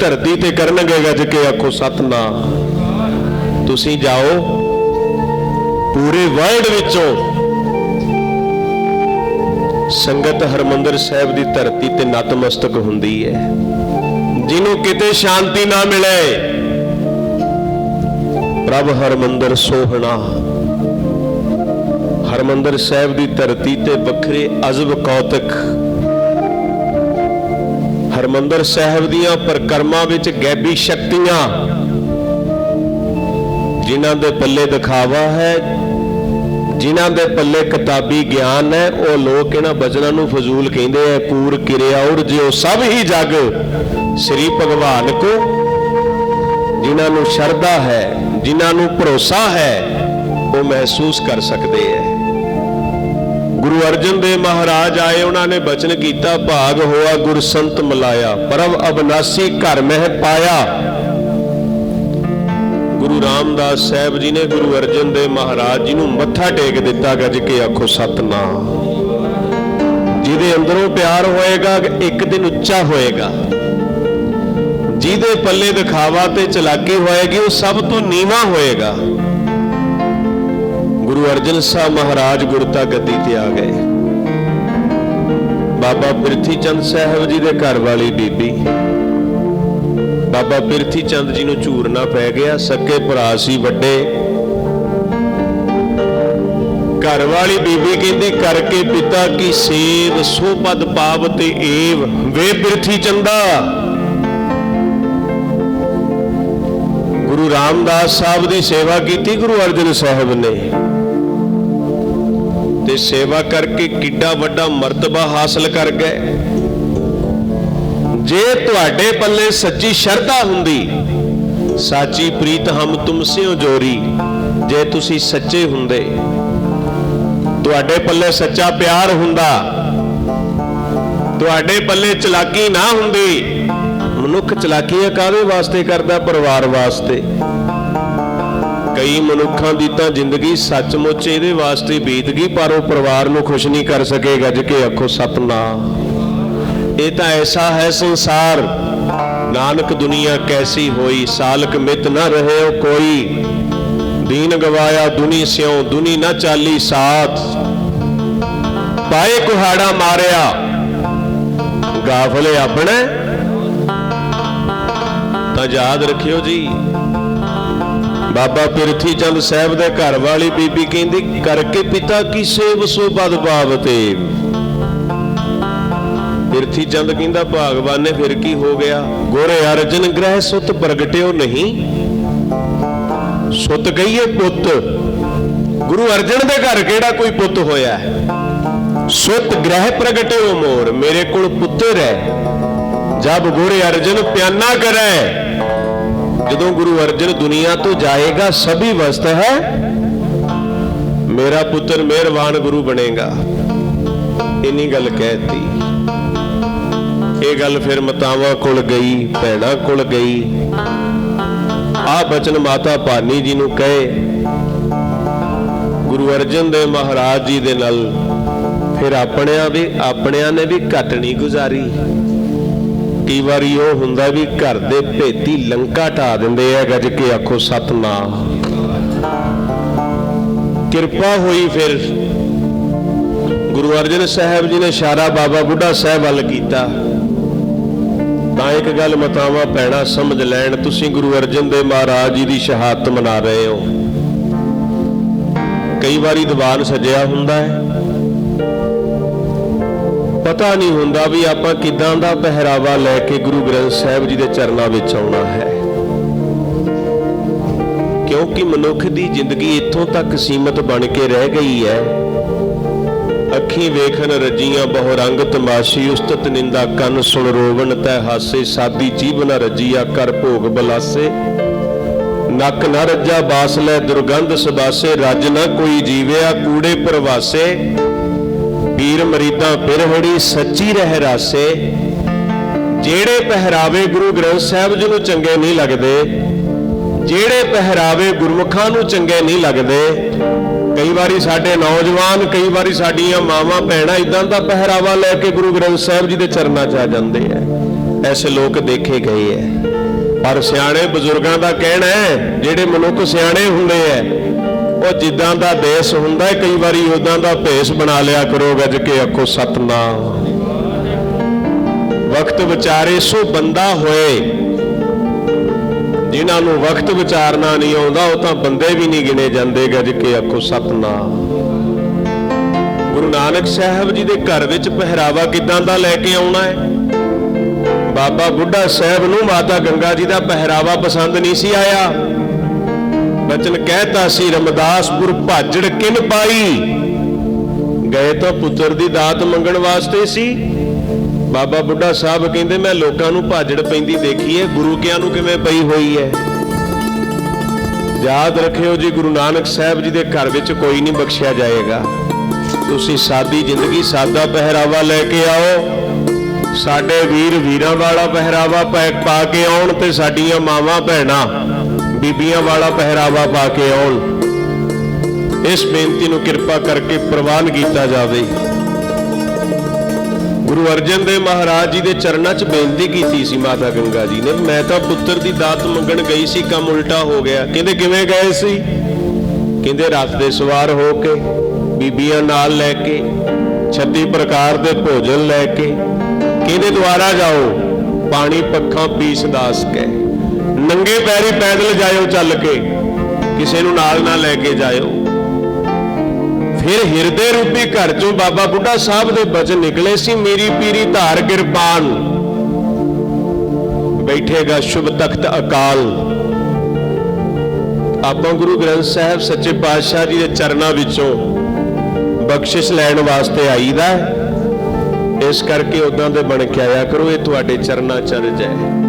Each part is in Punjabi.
ਧਰਤੀ ਤੇ ਕਰਨਗੇ ਗੱਜ ਕੇ ਆਖੋ, ਸਤਨਾਮ, ਤੁਸੀਂ ਜਾਓ ਪੂਰੇ ਵਰਲਡ ਵਿੱਚੋਂ। ਸੰਗਤ ਹਰਮੰਦਰ ਸਾਹਿਬ ਦੀ ਧਰਤੀ ਤੇ ਨਤਮਸਤਕ ਹੁੰਦੀ ਹੈ। ਜਿਹਨੂੰ ਕਿਤੇ ਸ਼ਾਂਤੀ ਨਾ ਮਿਲੇ, ਪ੍ਰਭ ਹਰਮੰਦਰ ਸੋਹਣਾ। ਹਰਮੰਦਰ ਸਾਹਿਬ ਦੀ ਧਰਤੀ ਤੇ ਵੱਖਰੇ ਅਜ਼ਬ ਕੌਤਕ ਹਰਮੰਦਰ ਸਾਹਿਬ ਦੀਆਂ ਪਰਕਰਮਾਂ ਵਿੱਚ ਗੈਬੀ ਸ਼ਕਤੀਆਂ। ਜਿਨ੍ਹਾਂ ਦੇ ਪੱਲੇ ਦਿਖਾਵਾ ਹੈ, ਜਿਨ੍ਹਾਂ ਦੇ ਪੱਲੇ ਕਿਤਾਬੀ ਗਿਆਨ ਹੈ, ਉਹ ਲੋਕ ਇਹਨਾਂ ਬਚਨਾਂ ਨੂੰ ਫਜ਼ੂਲ ਕਹਿੰਦੇ ਆ ਪੂਰ ਕਿਰਿਆ ਉਰ ਜਿਉ ਸਭ ਹੀ ਜਗ ਸ੍ਰੀ ਭਗਵਾਨ ਕੋ, ਜਿਨ੍ਹਾਂ ਨੂੰ ਸ਼ਰਧਾ ਹੈ, ਜਿਨ੍ਹਾਂ ਨੂੰ ਭਰੋਸਾ ਹੈ, ਉਹ ਮਹਿਸੂਸ ਕਰ ਸਕਦੇ ਹੈ ਗੁਰੂ ਅਰਜਨ ਦੇਵ ਮਹਾਰਾਜ ਆਏ, ਉਹਨਾਂ ਨੇ ਬਚਨ ਕੀਤਾ, ਭਾਗ ਹੋਆ, ਗੁਰ ਸੰਤ ਮਿਲਾਇਆ। ਪਰਮ ਅਬਨਾਸੀ ਘਰ ਮਹਿ ਪਾਇਆ। ਗੁਰੂ ਰਾਮਦਾਸ ਸਾਹਿਬ ਜੀ ਨੇ ਗੁਰੂ ਅਰਜਨ ਦੇਵ ਮਹਾਰਾਜ ਜੀ ਨੂੰ ਮੱਥਾ ਟੇਕ ਦਿੱਤਾ, ਗੱਜ ਕੇ ਆਖੋ, ਸਤਨਾਮ। ਜਿਹਦੇ ਅੰਦਰੋਂ ਪਿਆਰ ਹੋਏਗਾ, ਇੱਕ ਦਿਨ ਉੱਚਾ ਹੋਏਗਾ। ਜਿਹਦੇ ਪੱਲੇ ਦਿਖਾਵਾ ਤੇ ਚਲਾਕੀ ਹੋਏਗੀ, ਉਹ ਸਭ ਤੋਂ ਨੀਵਾ ਹੋਏਗਾ। ਗੁਰੂ ਅਰਜਨ ਸਾਹਿਬ ਮਹਾਰਾਜ ਗੁਰਤਾ ਗੱਦੀ ਤੇ ਆ ਗਏ। ਬਾਬਾ ਪ੍ਰਿਥੀ ਚੰਦ ਸਾਹਿਬ ਜੀ ਦੇ ਘਰ ਵਾਲੀ ਬੀਬੀ। ਬਾਬਾ ਪ੍ਰਿਥੀ ਚੰਦ ਜੀ ਨੂੰ ਝੂਰਨਾ ਪੈ ਗਿਆ, ਸੱਕੇ ਭਰਾ ਸੀ ਵੱਡੇ। ਘਰ ਵਾਲੀ ਬੀਬੀ ਕਹਿੰਦੀ, ਕਰਕੇ ਪਿਤਾ ਕੀ ਸੇਵ ਸੋ ਪਦ ਪਾਵ ਤੇ ਏਵ। ਵੇ ਪ੍ਰਿਥੀ ਚੰਦਾ ਗੁਰੂ ਰਾਮਦਾਸ ਸਾਹਿਬ ਦੀ ਸੇਵਾ ਕੀਤੀ ਗੁਰੂ ਅਰਜਨ ਸਾਹਿਬ ਨੇ। ਤੇ ਸੇਵਾ ਕਰਕੇ ਕਿੱਡਾ ਵੱਡਾ ਮਰਤਬਾ ਹਾਸਲ ਕਰ ਗਏ। ਜੇ ਤੁਹਾਡੇ ਪੱਲੇ ਸੱਚੀ ਸ਼ਰਧਾ ਹੁੰਦੀ, ਸਾਚੀ ਪ੍ਰੀਤ ਹਮ ਤੁਮ ਸਿਓ ਜੋਰੀ, ਜੇ ਤੁਸੀਂ ਸੱਚੇ ਹੁੰਦੇ। ਤੁਹਾਡੇ ਪੱਲੇ ਸੱਚਾ ਪਿਆਰ ਹੁੰਦਾ, ਤੁਹਾਡੇ ਪੱਲੇ ਚਲਾਕੀ ਨਾ ਹੁੰਦੀ, ਮਨੁੱਖ ਚਲਾਕੀਆਂ ਕਾਦੇ ਵਾਸਤੇ ਕਰਦਾ? ਪਰਿਵਾਰ ਵਾਸਤੇ। ਕਈ ਮਨੁੱਖਾਂ ਦੀ ਤਾਂ ਜ਼ਿੰਦਗੀ ਸੱਚਮੁੱਚ ਇਹਦੇ ਵਾਸਤੇ ਬੀਤ ਗਈ, ਪਰ ਉਹ ਪਰਿਵਾਰ ਨੂੰ ਖੁਸ਼ ਨਹੀਂ ਕਰ ਸਕੇ ਗੱਜ ਕੇ ਆਖੋ ਸਤਨਾਮ। ਇਹ ਤਾਂ ਐਸਾ ਹੈ ਸੰਸਾਰ, ਨਾਨਕ ਦੁਨੀਆ ਕੈਸੀ ਹੋਈ, ਸਾਲਕ ਮਿਤ ਨਾ ਰਹਿਓ ਕੋਈ। ਦੀਨ ਗਵਾਇਆ ਦੁਨੀ ਸਿਉ, ਦੁਨੀ ਨਾ ਚਾਲੀ ਸਾਥ। ਪਾਏ ਕੁਹਾੜਾ ਮਾਰਿਆ, ਗਾਫਲੇ ਆਪਣੇ। ਤਾਂ ਯਾਦ ਰੱਖਿਓ ਜੀ ਬਾਬਾ ਪਿਰਥੀ ਚੰਦ ਸਾਹਿਬ ਦੇ ਘਰ ਵਾਲੀ ਬੀਬੀ ਕਹਿੰਦੀ, ਕਰਕੇ ਪਿਤਾ ਕੀ ਸੇਵ ਸੋ ਬਦ ਪਾਵਤੇ? ਪਿਰਥੀ ਚੰਦ ਕਹਿੰਦਾ, ਭਾਗਵਾਨ ਨੇ ਫਿਰ ਕੀ ਹੋ ਗਿਆ? ਗੋਰੇ ਅਰਜਨ ਗ੍ਰਹਿ ਸੁਤ ਪ੍ਰਗਟਿਓ ਨਹੀਂ। ਸੁਤ ਕਹੀਏ ਪੁੱਤ। ਗੁਰੂ ਅਰਜਨ ਦੇ ਘਰ ਕਿਹੜਾ ਕੋਈ ਪੁੱਤ ਹੋਇਆ ਹੈ? ਸੁਤ ਗ੍ਰਹਿ ਪ੍ਰਗਟਿਓ ਮੋਰ, ਮੇਰੇ ਕੋਲ ਪੁੱਤਰ ਹੈ ਜਬ ਗੁਰੂ ਅਰਜਨ ਪਿਆਨਾ ਕਰੈ ਜਦੋਂ ਗੁਰੂ ਅਰਜਨ ਦੁਨੀਆ ਤੋਂ ਜਾਏਗਾ, ਸਭੀ ਵਸਤ ਹੈ, ਮੇਰਾ ਪੁੱਤਰ ਮਿਹਰਬਾਨ ਗੁਰੂ ਬਣੇਗਾ। ਇੰਨੀ ਗੱਲ ਕਹਿਤੀ। ਇਹ ਗੱਲ ਫਿਰ ਮਤਾਵਾਂ ਕੋਲ ਗਈ, ਭੈਣਾਂ ਕੋਲ ਗਈ। ਆ ਬਚਨ ਮਾਤਾ ਭਾਨੀ ਜੀ ਨੂੰ ਕਹੇ, ਗੁਰੂ ਅਰਜਨ ਦੇਵ ਮਹਾਰਾਜ ਜੀ ਦੇ ਨਾਲ, ਫਿਰ ਆਪਣਿਆਂ ਵੀ, ਆਪਣਿਆਂ ਨੇ ਵੀ ਘਟ ਨਹੀਂ ਗੁਜ਼ਾਰੀ। ਕਈ ਵਾਰੀ ਉਹ ਹੁੰਦਾ ਵੀ ਘਰ ਦੇ ਭੇਤੀ ਲੰਕਾ ਢਾ ਦਿੰਦੇ ਆ, ਗੱਜ ਕੇ ਆਖੋ, ਸਤਨਾਮ। ਕਿਰਪਾ ਹੋਈ ਫਿਰ। ਗੁਰੂ ਅਰਜਨ ਸਾਹਿਬ ਜੀ ਨੇ ਇਸ਼ਾਰਾ ਬਾਬਾ ਬੁੱਢਾ ਸਾਹਿਬ ਵੱਲ ਕੀਤਾ। ਤਾਂ ਇੱਕ ਗੱਲ ਮਤਾਵਾ ਪੈਣਾ, ਸਮਝ ਲੈਣ, ਤੁਸੀਂ ਗੁਰੂ ਅਰਜਨ ਦੇਵ ਮਹਾਰਾਜ ਜੀ ਦੀ ਸ਼ਹਾਦਤ ਮਨਾ ਰਹੇ ਹੋ। ਕਈ ਵਾਰੀ ਦੀਵਾਨ ਸਜਿਆ ਹੁੰਦਾ ਹੈ। ਪਤਾ ਨਹੀਂ ਹੁੰਦਾ ਵੀ ਆਪਾਂ ਕਿਦਾਂ ਦਾ ਪਹਿਰਾਵਾ ਲੈ ਕੇ ਗੁਰੂ ਗ੍ਰੰਥ ਸਾਹਿਬ ਜੀ ਦੇ ਚਰਨਾਂ ਵਿੱਚ ਆਉਣਾ ਹੈ। ਕਿਉਂਕਿ ਮਨੁੱਖ ਦੀ ਜ਼ਿੰਦਗੀ ਇੱਥੋਂ ਤੱਕ ਸੀਮਤ ਬਣ ਕੇ ਰਹਿ ਗਈ ਹੈ। ਅੱਖੀ ਵੇਖਣ ਰੱਜੀਆਂ ਬਹੁ ਰੰਗ ਤਮਾਸ਼ੀ, ਉਸਤਤ ਨਿੰਦਾ ਕੰਨ ਸੁਣ ਰੋਵਣ, ਤੈ ਹਾਸੇ ਸਾਦੀ ਜੀਵ ਨ ਰੱਜੀਆ ਕਰ ਭੋਗ ਬਲਾਸੇ। ਨੱਕ ਨ ਰੱਜਾ ਬਾਸ ਲੈ ਦੁਰਗੰਧ ਸਬਾਸੇ, ਰੱਜ ਨਾ ਕੋਈ ਜੀਵਿਆ ਕੂੜੇ ਪਰਵਾਸੇ। ਪੀਰ ਮਰੀਦਾਂ ਪਿਰਹੜੀ ਸੱਚੀ ਰਹਿ ਰਾਸੇ। ਜਿਹੜੇ ਪਹਿਰਾਵੇ ਗੁਰੂ ਗ੍ਰੰਥ ਸਾਹਿਬ ਜੀ ਨੂੰ ਚੰਗੇ ਨਹੀਂ ਲੱਗਦੇ, ਜਿਹੜੇ ਪਹਿਰਾਵੇ ਗੁਰਮੁਖਾਂ ਨੂੰ ਚੰਗੇ ਨਹੀਂ ਲੱਗਦੇ, ਕਈ ਵਾਰੀ ਸਾਡੇ ਨੌਜਵਾਨ, ਕਈ ਵਾਰੀ ਸਾਡੀਆਂ ਮਾਵਾਂ, ਭੈਣਾਂ ਇਦਾਂ ਦਾ ਪਹਿਰਾਵਾ ਲੈ ਕੇ ਗੁਰੂ ਗ੍ਰੰਥ ਸਾਹਿਬ ਜੀ ਦੇ ਚਰਨਾਂ 'ਚ ਆ ਜਾਂਦੇ ਆ ਐਸੇ ਲੋਕ ਦੇਖੇ ਗਏ ਐ। ਪਰ ਸਿਆਣੇ ਬਜ਼ੁਰਗਾਂ ਦਾ ਕਹਿਣਾ ਹੈ ਜਿਹੜੇ ਮਨੁੱਖ ਸਿਆਣੇ ਹੁੰਦੇ ਐ ਉਹ ਜਿੱਦਾਂ ਦਾ ਦੇਸ਼ ਹੁੰਦਾ ਹੈ, ਕਈ ਵਾਰੀ ਉਦਾਂ ਦਾ ਭੇਸ ਬਣਾ ਲਿਆ ਕਰੋ, ਗੱਜ ਕੇ ਅੱਖੋ ਸਤਨਾਮ। ਵਕਤ ਵਿਚਾਰੇ ਸੋ ਬੰਦਾ ਹੋਏ। ਜਿਨ੍ਹਾਂ ਨੂੰ ਵਕਤ ਵਿਚਾਰਨਾ ਨਹੀਂ ਆਉਂਦਾ, ਉਹ ਤਾਂ ਬੰਦੇ ਵੀ ਨਹੀਂ ਗਿਣੇ ਜਾਂਦੇ, ਗੱਜ ਕੇ ਆਖੋ, ਸਤਨਾਮ। ਗੁਰੂ ਨਾਨਕ ਸਾਹਿਬ ਜੀ ਦੇ ਘਰ ਵਿੱਚ ਪਹਿਰਾਵਾ ਕਿਦਾਂ ਦਾ ਲੈ ਕੇ ਆਉਣਾ ਹੈ? ਬਾਬਾ ਬੁੱਢਾ ਸਾਹਿਬ ਨੂੰ ਮਾਤਾ ਗੰਗਾ ਜੀ ਦਾ ਪਹਿਰਾਵਾ ਪਸੰਦ ਨਹੀਂ ਸੀ ਆਇਆ। ਬਚਨ ਕਹਿਤਾ ਸੀ ਰਮਦਾਸਪੁਰ ਭਾਜੜ ਕਿਨ ਪਾਈ? ਗਏ ਤਾਂ ਪੁੱਤਰ ਦੀ ਦਾਤ ਮੰਗਣ ਵਾਸਤੇ ਸੀ। ਬਾਬਾ ਬੁੱਢਾ ਸਾਹਿਬ ਕਹਿੰਦੇ, ਮੈਂ ਲੋਕਾਂ ਨੂੰ ਭਾਜੜ ਪੈਂਦੀ ਦੇਖੀ ਹੈ ਗੁਰੂ ਕਿਆਂ ਨੂੰ ਕਿਵੇਂ ਪਈ ਹੋਈ ਹੈ ਯਾਦ ਰੱਖਿਓ ਜੀ, ਗੁਰੂ ਨਾਨਕ ਸਾਹਿਬ ਜੀ ਦੇ ਘਰ ਵਿੱਚ ਕੋਈ ਨਹੀਂ ਬਖਸ਼ਿਆ ਜਾਏਗਾ। ਤੁਸੀਂ ਸਾਦੀ ਜ਼ਿੰਦਗੀ, ਸਾਦਾ ਪਹਿਰਾਵਾ ਲੈ ਕੇ ਆਓ। ਸਾਡੇ ਵੀਰ ਵੀਰਾਂ ਵਾਲਾ ਪਹਿਰਾਵਾ ਪਾ ਪਾ ਕੇ ਆਉਣ ਤੇ ਸਾਡੀਆਂ ਮਾਵਾਂ, ਭੈਣਾਂ ਬੀਬੀਆਂ ਵਾਲਾ ਪਹਿਰਾਵਾ ਪਾ ਕੇ ਆਉਣ। ਇਸ ਬੇਨਤੀ ਨੂੰ ਕਿਰਪਾ ਕਰਕੇ ਪ੍ਰਵਾਨ ਕੀਤਾ ਜਾਵੇ। ਗੁਰੂ ਅਰਜਨ ਦੇਵ ਮਹਾਰਾਜ ਜੀ ਦੇ ਚਰਨਾਂ 'ਚ ਬੇਨਤੀ ਕੀਤੀ ਸੀ ਮਾਤਾ ਗੰਗਾ ਜੀ ਨੇ। ਮੈਂ ਤਾਂ ਪੁੱਤਰ ਦੀ ਦਾਤ ਮੰਗਣ ਗਈ ਸੀ, ਕੰਮ ਉਲਟਾ ਹੋ ਗਿਆ। ਕਹਿੰਦੇ ਕਿਵੇਂ ਗਏ ਸੀ? ਕਹਿੰਦੇ ਰਥ ਦੇ ਸਵਾਰ ਹੋ ਕੇ, ਬੀਬੀਆਂ ਨਾਲ ਲੈ ਕੇ 36 ਪ੍ਰਕਾਰ ਦੇ ਭੋਜਨ ਲੈ ਕੇ। ਕਹਿੰਦੇ ਦੁਆਰਾ ਜਾਓ, ਪਾਣੀ ਪੱਖਾਂ ਪੀਸ ਦਾਸ ਕੇ ਨੰਗੇ ਪੈਰੀ ਪੈਦਲ ਜਾਇਓ ਚੱਲ ਕੇ, ਕਿਸੇ ਨੂੰ ਨਾਲ ਨਾ ਲੈ ਕੇ ਜਾਇਓ। ਫਿਰ ਹਿਰਦੇ ਰੂਪੀ ਘਰ ਚੋਂ ਬਾਬਾ ਬੁੱਢਾ ਸਾਹਿਬ ਦੇ ਬਚਨ ਨਿਕਲੇ ਸੀ ਮੇਰੀ ਪੀਰੀ ਧਾਰ ਕਿਰਪਾਨ। ਬੈਠੇਗਾ ਸ਼ੁਭ ਤਖਤ ਅਕਾਲ। ਆਪਾਂ ਗੁਰੂ ਗ੍ਰੰਥ ਸਾਹਿਬ ਸੱਚੇ ਪਾਤਸ਼ਾਹ ਜੀ ਦੇ ਚਰਨਾਂ ਵਿੱਚੋਂ ਬਖਸ਼ਿਸ਼ ਲੈਣ ਵਾਸਤੇ ਆਈਦਾ ਹੈ। ਇਸ ਕਰਕੇ ਉਦਾਂ ਦੇ ਬਣ ਕੇ ਆਇਆ ਕਰੋ, ਇਹ ਤੁਹਾਡੇ ਚਰਨਾਂ ਚਰਜ ਹੈ।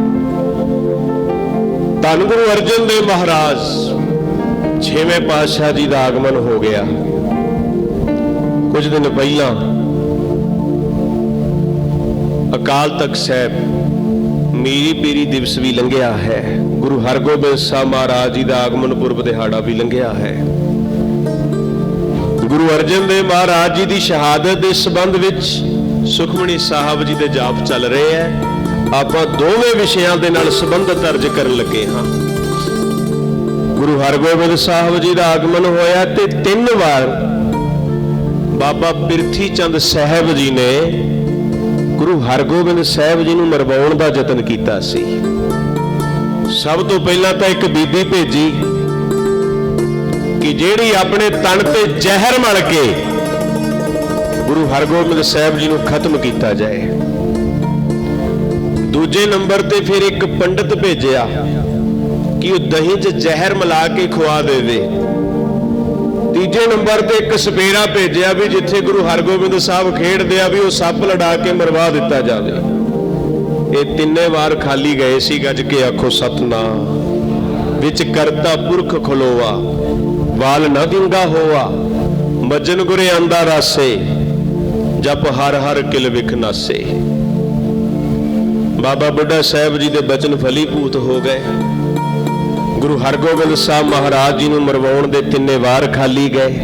ਧੰਨ ਗੁਰੂ ਅਰਜਨ ਦੇਵ ਮਹਾਰਾਜ, ਛੇਵੇਂ ਪਾਤਸ਼ਾਹ ਜੀ ਦਾ ਆਗਮਨ ਹੋ ਗਿਆ। ਕੁਝ ਦਿਨ ਪਹਿਲਾਂ ਅਕਾਲ ਤਖਤ ਸਾਹਿਬ ਮੀਰੀ ਪੀਰੀ ਦਿਵਸ ਵੀ ਲੰਘਿਆ ਹੈ। ਗੁਰੂ ਹਰਗੋਬਿੰਦ ਸਾਹਿਬ ਮਹਾਰਾਜ ਜੀ ਦਾ ਆਗਮਨ ਪੁਰਬ ਦਿਹਾੜਾ ਵੀ ਲੰਘਿਆ ਹੈ। ਗੁਰੂ ਅਰਜਨ ਦੇਵ ਮਹਾਰਾਜ ਜੀ ਦੀ ਸ਼ਹਾਦਤ ਦੇ ਸੰਬੰਧ ਵਿੱਚ ਸੁਖਮਣੀ ਸਾਹਿਬ ਜੀ ਦੇ ਜਾਪ ਚੱਲ ਰਹੇ ਹੈ। ਆਪਾਂ ਦੋਵੇਂ ਵਿਸ਼ਿਆਂ ਦੇ ਨਾਲ ਸੰਬੰਧ ਦਰਜ ਕਰਨ ਲੱਗੇ ਹਾਂ। ਗੁਰੂ ਹਰਗੋਬਿੰਦ ਸਾਹਿਬ ਜੀ ਦਾ ਆਗਮਨ ਹੋਇਆ ਤੇ ਤਿੰਨ ਵਾਰ ਬਾਬਾ ਪਿਰਥੀ ਚੰਦ ਸਾਹਿਬ ਜੀ ਨੇ ਗੁਰੂ ਹਰਗੋਬਿੰਦ ਸਾਹਿਬ ਜੀ ਨੂੰ ਮਰਵਾਉਣ ਦਾ ਯਤਨ ਕੀਤਾ ਸੀ। ਸਭ ਤੋਂ ਪਹਿਲਾਂ ਤਾਂ ਇੱਕ ਬੀਬੀ ਭੇਜੀ ਕਿ ਜਿਹੜੀ ਆਪਣੇ ਤਨ ਤੇ ਜ਼ਹਿਰ ਮਲ ਕੇ ਗੁਰੂ ਹਰਗੋਬਿੰਦ ਸਾਹਿਬ ਜੀ ਨੂੰ ਖਤਮ ਕੀਤਾ ਜਾਏ। ਦੂਜੇ ਨੰਬਰ ਤੇ ਫਿਰ ਇੱਕ ਪੰਡਤ ਭੇਜਿਆ ਕਿ ਉਹ ਦਹੀਂ 'ਚ ਜ਼ਹਿਰ ਮਿਲਾ ਕੇ ਖਵਾ ਦੇਵੇ। ਤੀਜੇ ਨੰਬਰ ਤੇ ਇੱਕ ਸਪੇਰਾ ਭੇਜਿਆ ਵੀ ਜਿੱਥੇ ਗੁਰੂ ਹਰਗੋਬਿੰਦ ਸਾਹਿਬ ਖੇਡਦੇ ਆ ਵੀ ਉਹ ਸੱਪ ਲੜਾ ਕੇ ਮਰਵਾ ਦਿੱਤਾ ਜਾਵੇ। ਇਹ ਤਿੰਨੇ ਵਾਰ ਖਾਲੀ ਗਏ ਸੀ ਗੱਜ ਕੇ ਆਖੋ, ਸਤਨਾਮ, ਵਿੱਚ ਕਰਤਾ ਪੁਰਖ ਖਲੋਵਾ ਵਾਲ ਨਾ ਵਿੰਗਾ ਹੋਆ, ਮਜਨ ਗੁਰੇ ਆਂਦਾ ਰਾਸੇ, ਜਪ ਹਰ ਹਰ ਕਿਲ ਵਿਖ ਨਾਸੇ। ਬਾਬਾ ਬੁੱਢਾ ਸਾਹਿਬ ਜੀ ਦੇ ਬਚਨ ਫਲੀਭੂਤ ਹੋ ਗਏ। ਗੁਰੂ ਹਰਗੋਬਿੰਦ ਸਾਹਿਬ ਮਹਾਰਾਜ ਜੀ ਨੂੰ ਮਰਵਾਉਣ ਦੇ ਤਿੰਨੇ ਵਾਰ ਖਾਲੀ ਗਏ।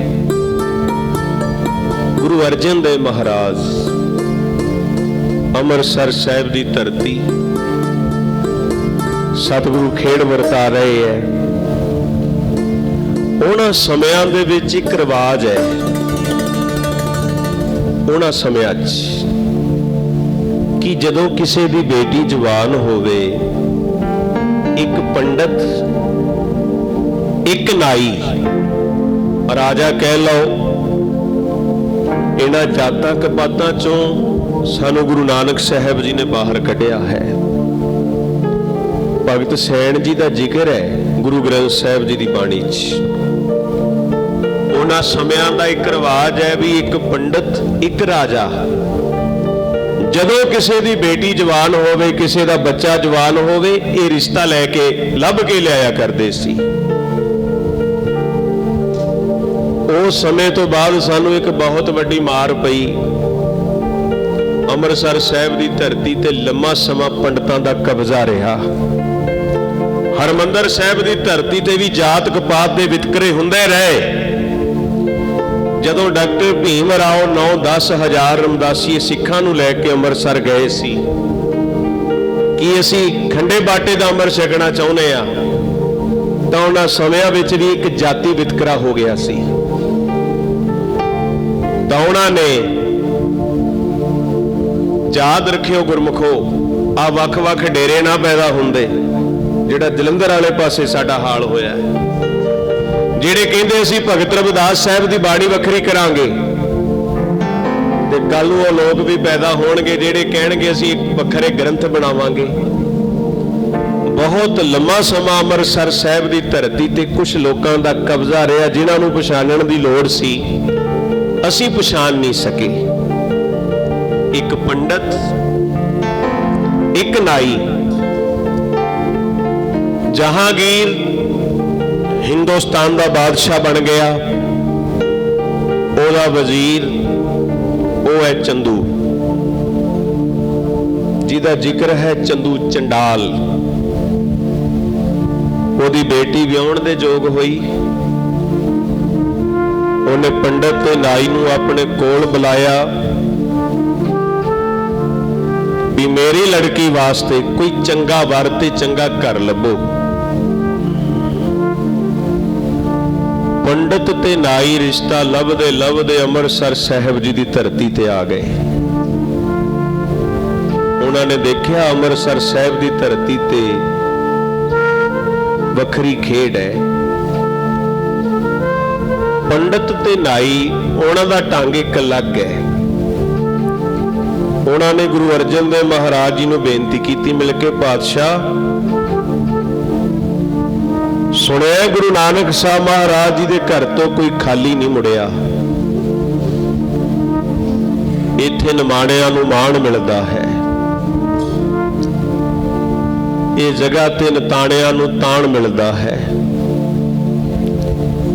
ਗੁਰੂ ਅਰਜਨ ਦੇਵ ਮਹਾਰਾਜ, ਅੰਮ੍ਰਿਤਸਰ ਸਾਹਿਬ ਦੀ ਧਰਤੀ, ਸਤਿਗੁਰੂ ਖੇਡ ਵਰਤਾ ਰਹੇ ਹੈ। ਉਹਨਾਂ ਸਮਿਆਂ ਦੇ ਵਿੱਚ ਇੱਕ ਰਿਵਾਜ ਹੈ। ਉਹਨਾਂ ਸਮਿਆਂ 'ਚ ਕਿ ਜਦੋਂ ਕਿਸੇ ਦੀ ਬੇਟੀ ਜਵਾਨ ਹੋਵੇ, ਇੱਕ ਪੰਡਤ, ਇੱਕ ਨਾਈ, ਰਾਜਾ ਕਹਿ ਲਓ, ਇਹਨਾਂ ਜਾਤਾਂ ਕਪਾਤਾਂ ਚੋਂ ਸਾਨੂੰ ਗੁਰੂ ਨਾਨਕ ਸਾਹਿਬ ਜੀ ਨੇ ਬਾਹਰ ਕੱਢਿਆ ਹੈ। ਭਗਤ ਸੈਣ ਜੀ ਦਾ ਜ਼ਿਕਰ ਹੈ ਗੁਰੂ ਗ੍ਰੰਥ ਸਾਹਿਬ ਜੀ ਦੀ ਬਾਣੀ 'ਚ। ਉਹਨਾਂ ਸਮਿਆਂ ਦਾ ਇੱਕ ਰਿਵਾਜ ਹੈ ਵੀ ਇੱਕ ਪੰਡਤ, ਇੱਕ ਰਾਜਾ ਜਦੋਂ ਕਿਸੇ ਦੀ ਬੇਟੀ ਜਵਾਨ ਹੋਵੇ, ਕਿਸੇ ਦਾ ਬੱਚਾ ਜਵਾਨ ਹੋਵੇ, ਇਹ ਰਿਸ਼ਤਾ ਲੈ ਕੇ, ਲੱਭ ਕੇ ਲਿਆਇਆ ਕਰਦੇ ਸੀ। ਉਸ ਸਮੇਂ ਤੋਂ ਬਾਅਦ ਸਾਨੂੰ ਇੱਕ ਬਹੁਤ ਵੱਡੀ ਮਾਰ ਪਈ। ਅੰਮ੍ਰਿਤਸਰ ਸਾਹਿਬ ਦੀ ਧਰਤੀ ਤੇ ਲੰਮਾ ਸਮਾਂ ਪੰਡਤਾਂ ਦਾ ਕਬਜ਼ਾ ਰਿਹਾ। ਹਰਮੰਦਰ ਸਾਹਿਬ ਦੀ ਧਰਤੀ ਤੇ ਵੀ ਜਾਤ ਕਪਾਤ ਦੇ ਵਿਤਕਰੇ ਹੁੰਦੇ ਰਹੇ। ਜਦੋਂ ਡਾਕਟਰ ਭੀਮ ਰਾਓ 9-10 ਹਜ਼ਾਰ ਰਮਦਾਸੀ ਸਿੱਖਾਂ ਨੂੰ ਲੈ ਕੇ ਅੰਮ੍ਰਿਤਸਰ ਗਏ ਸੀ, ਕਿ ਅਸੀਂ ਖੰਡੇ ਬਾਟੇ ਦਾ ਅੰਮ੍ਰਿਤ ਛਕਣਾ ਚਾਹੁੰਦੇ ਆ ਤਾਂ ਉਹਨਾਂ ਸਮਿਆਂ ਵਿੱਚ ਵੀ ਇੱਕ ਜਾਤੀ ਵਿਤਕਰਾ ਹੋ ਗਿਆ ਸੀ ਤਾਂ ਉਹਨਾਂ ਨੇ ਯਾਦ ਰੱਖਿਓ ਗੁਰਮਖੋ ਆ ਵੱਖ-ਵੱਖ ਡੇਰੇ ਨਾ ਪੈਦਾ ਹੁੰਦੇ, ਜਿਹੜਾ ਜਲੰਧਰ ਵਾਲੇ ਪਾਸੇ ਸਾਡਾ ਹਾਲ ਹੋਇਆ ਹੈ। ਕਹਿੰਦੇ ਅਸੀਂ ਭਗਤ ਰਵਿਦਾਸ ਸਾਹਿਬ ਦੀ ਬਾਣੀ ਵੱਖਰੀ ਕਰਾਂਗੇ। ਤੇ ਕੱਲ ਨੂੰ ਉਹ ਲੋਕ ਵੀ ਪੈਦਾ ਹੋਣਗੇ, ਜਿਹੜੇ ਕਹਿਣਗੇ ਅਸੀਂ ਇੱਕ ਵੱਖਰੇ ਗ੍ਰੰਥ ਬਣਾਵਾਂਗੇ। ਬਹੁਤ ਲੰਮਾ ਸਮਾਂ ਅੰਮ੍ਰਿਤਸਰ ਸਾਹਿਬ ਦੀ ਧਰਤੀ ਤੇ ਕੁਝ ਲੋਕਾਂ ਦਾ ਕਬਜ਼ਾ ਰਿਹਾ, ਜਿਨ੍ਹਾਂ ਨੂੰ ਪਛਾਣਨ ਦੀ ਲੋੜ ਸੀ। ਅਸੀਂ ਪਛਾਣ ਨਹੀਂ ਸਕੇ। ਇੱਕ ਪੰਡਤ, ਇੱਕ ਨਾਈ, ਜਹਾਂਗੀਰ ਹਿੰਦੁਸਤਾਨ ਦਾ ਬਾਦਸ਼ਾਹ ਬਣ ਗਿਆ। ਉਹਦਾ ਵਜ਼ੀਰ, ਉਹ ਹੈ ਚੰਦੂ। ਜਿਹਦਾ ਜ਼ਿਕਰ ਹੈ ਚੰਦੂ ਚੰਡਾਲ। ਉਹਦੀ ਬੇਟੀ ਵਿਆਹਣ ਦੇ ਯੋਗ ਹੋਈ। ਉਹਨੇ ਪੰਡਤ ਤੇ ਨਾਈ ਨੂੰ ਆਪਣੇ ਕੋਲ ਬੁਲਾਇਆ ਵੀ ਮੇਰੀ ਲੜਕੀ ਵਾਸਤੇ ਕੋਈ ਚੰਗਾ ਵਰ ਤੇ ਚੰਗਾ ਘਰ ਲੱਭੋ। ਪੰਡਤ ਤੇ ਨਾਈ ਰਿਸ਼ਤਾ ਲੱਭਦੇ ਲੱਭਦੇ ਅੰਮ੍ਰਿਤਸਰ ਸਾਹਿਬ ਜੀ ਦੀ ਧਰਤੀ ਤੇ ਆ ਗਏ। ਉਹਨਾਂ ਨੇ ਦੇਖਿਆ ਅੰਮ੍ਰਿਤਸਰ ਸਾਹਿਬ ਦੀ ਧਰਤੀ ਤੇ ਵੱਖਰੀ ਖੇਡ ਹੈ। ਪੰਡਤ ਤੇ ਨਾਈ, ਉਹਨਾਂ ਦਾ ਢੰਗ ਇੱਕ ਅਲੱਗ ਹੈ। ਉਹਨਾਂ ਨੇ ਗੁਰੂ ਅਰਜਨ ਦੇਵ ਮਹਾਰਾਜ ਜੀ ਨੂੰ ਬੇਨਤੀ ਕੀਤੀ, ਮਿਲ ਕੇ ਪਾਤਸ਼ਾਹ ਸੁਣਿਆ ਗੁਰੂ ਨਾਨਕ ਸਾਹਿਬ ਮਹਾਰਾਜ ਜੀ ਦੇ ਘਰ ਤੋਂ ਕੋਈ ਖਾਲੀ ਨਹੀਂ ਮੁੜਿਆ। ਇੱਥੇ ਨਿਮਾਣਿਆਂ ਨੂੰ ਮਾਣ ਮਿਲਦਾ ਹੈ। ਇਹ ਜਗ੍ਹਾ ਤੇ ਨਤਾਣਿਆਂ ਨੂੰ ਤਾਣ ਮਿਲਦਾ ਹੈ।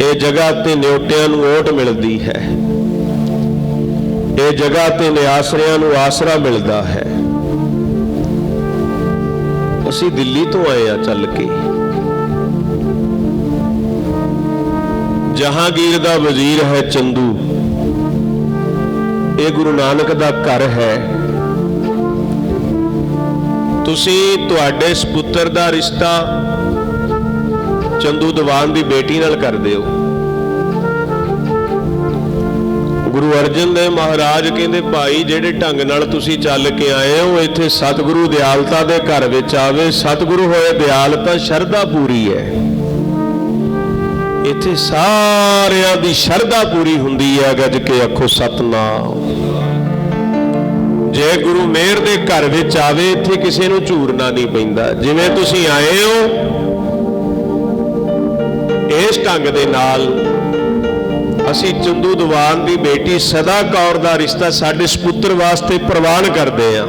ਇਹ ਜਗ੍ਹਾ ਤੇ ਨਿਉਟਿਆਂ ਨੂੰ ਓਟ ਮਿਲਦੀ ਹੈ। ਇਹ ਜਗ੍ਹਾ ਤੇ ਨਿਆਸਰਿਆਂ ਨੂੰ ਆਸਰਾ ਮਿਲਦਾ ਹੈ। ਅਸੀਂ ਦਿੱਲੀ ਤੋਂ ਆਏ ਆ ਚੱਲ ਕੇ। ਜਹਾਂਗੀਰ ਦਾ ਵਜ਼ੀਰ ਹੈ ਚੰਦੂ। ਇਹ ਗੁਰੂ ਨਾਨਕ ਦਾ ਘਰ ਹੈ। ਤੁਸੀਂ ਤੁਹਾਡੇ ਸੁਪੁੱਤਰ ਦਾ ਰਿਸ਼ਤਾ ਚੰਦੂ ਦੀਵਾਨ ਦੀ ਬੇਟੀ ਨਾਲ ਕਰਦੇ ਹੋ ਗੁਰੂ ਅਰਜਨ ਦੇਵ ਮਹਾਰਾਜ ਕਹਿੰਦੇ, ਭਾਈ, ਜਿਹੜੇ ਢੰਗ ਨਾਲ ਤੁਸੀਂ ਚੱਲ ਕੇ ਆਏ ਹੋ, ਇੱਥੇ ਸਤਿਗੁਰੂ ਦਿਆਲਤਾ ਦੇ ਘਰ ਵਿੱਚ ਆਵੇ। ਸਤਿਗੁਰੂ ਹੋਏ ਦਿਆਲਤਾ ਸ਼ਰਧਾ ਪੂਰੀ ਹੈ। ਇੱਥੇ ਸਾਰਿਆਂ ਦੀ ਸ਼ਰਧਾ ਪੂਰੀ ਹੁੰਦੀ ਹੈ ਗੱਜ ਕੇ ਆਖੋ ਸਤਨਾਮ। ਜੇ ਗੁਰੂ ਮੇਰ ਦੇ ਘਰ ਵਿੱਚ ਆਵੇ, ਇੱਥੇ ਕਿਸੇ ਨੂੰ ਝੂਰਨਾ ਨਹੀਂ ਪੈਂਦਾ। ਜਿਵੇਂ ਤੁਸੀਂ ਆਏ ਹੋ, ਇਸ ਢੰਗ ਦੇ ਨਾਲ ਅਸੀਂ ਚੰਦੂ ਦੀਵਾਨ ਦੀ ਬੇਟੀ ਸਦਾ ਕੌਰ ਦਾ ਰਿਸ਼ਤਾ ਸਾਡੇ ਸੁਪੁੱਤਰ ਵਾਸਤੇ ਪ੍ਰਵਾਨ ਕਰਦੇ ਹਾਂ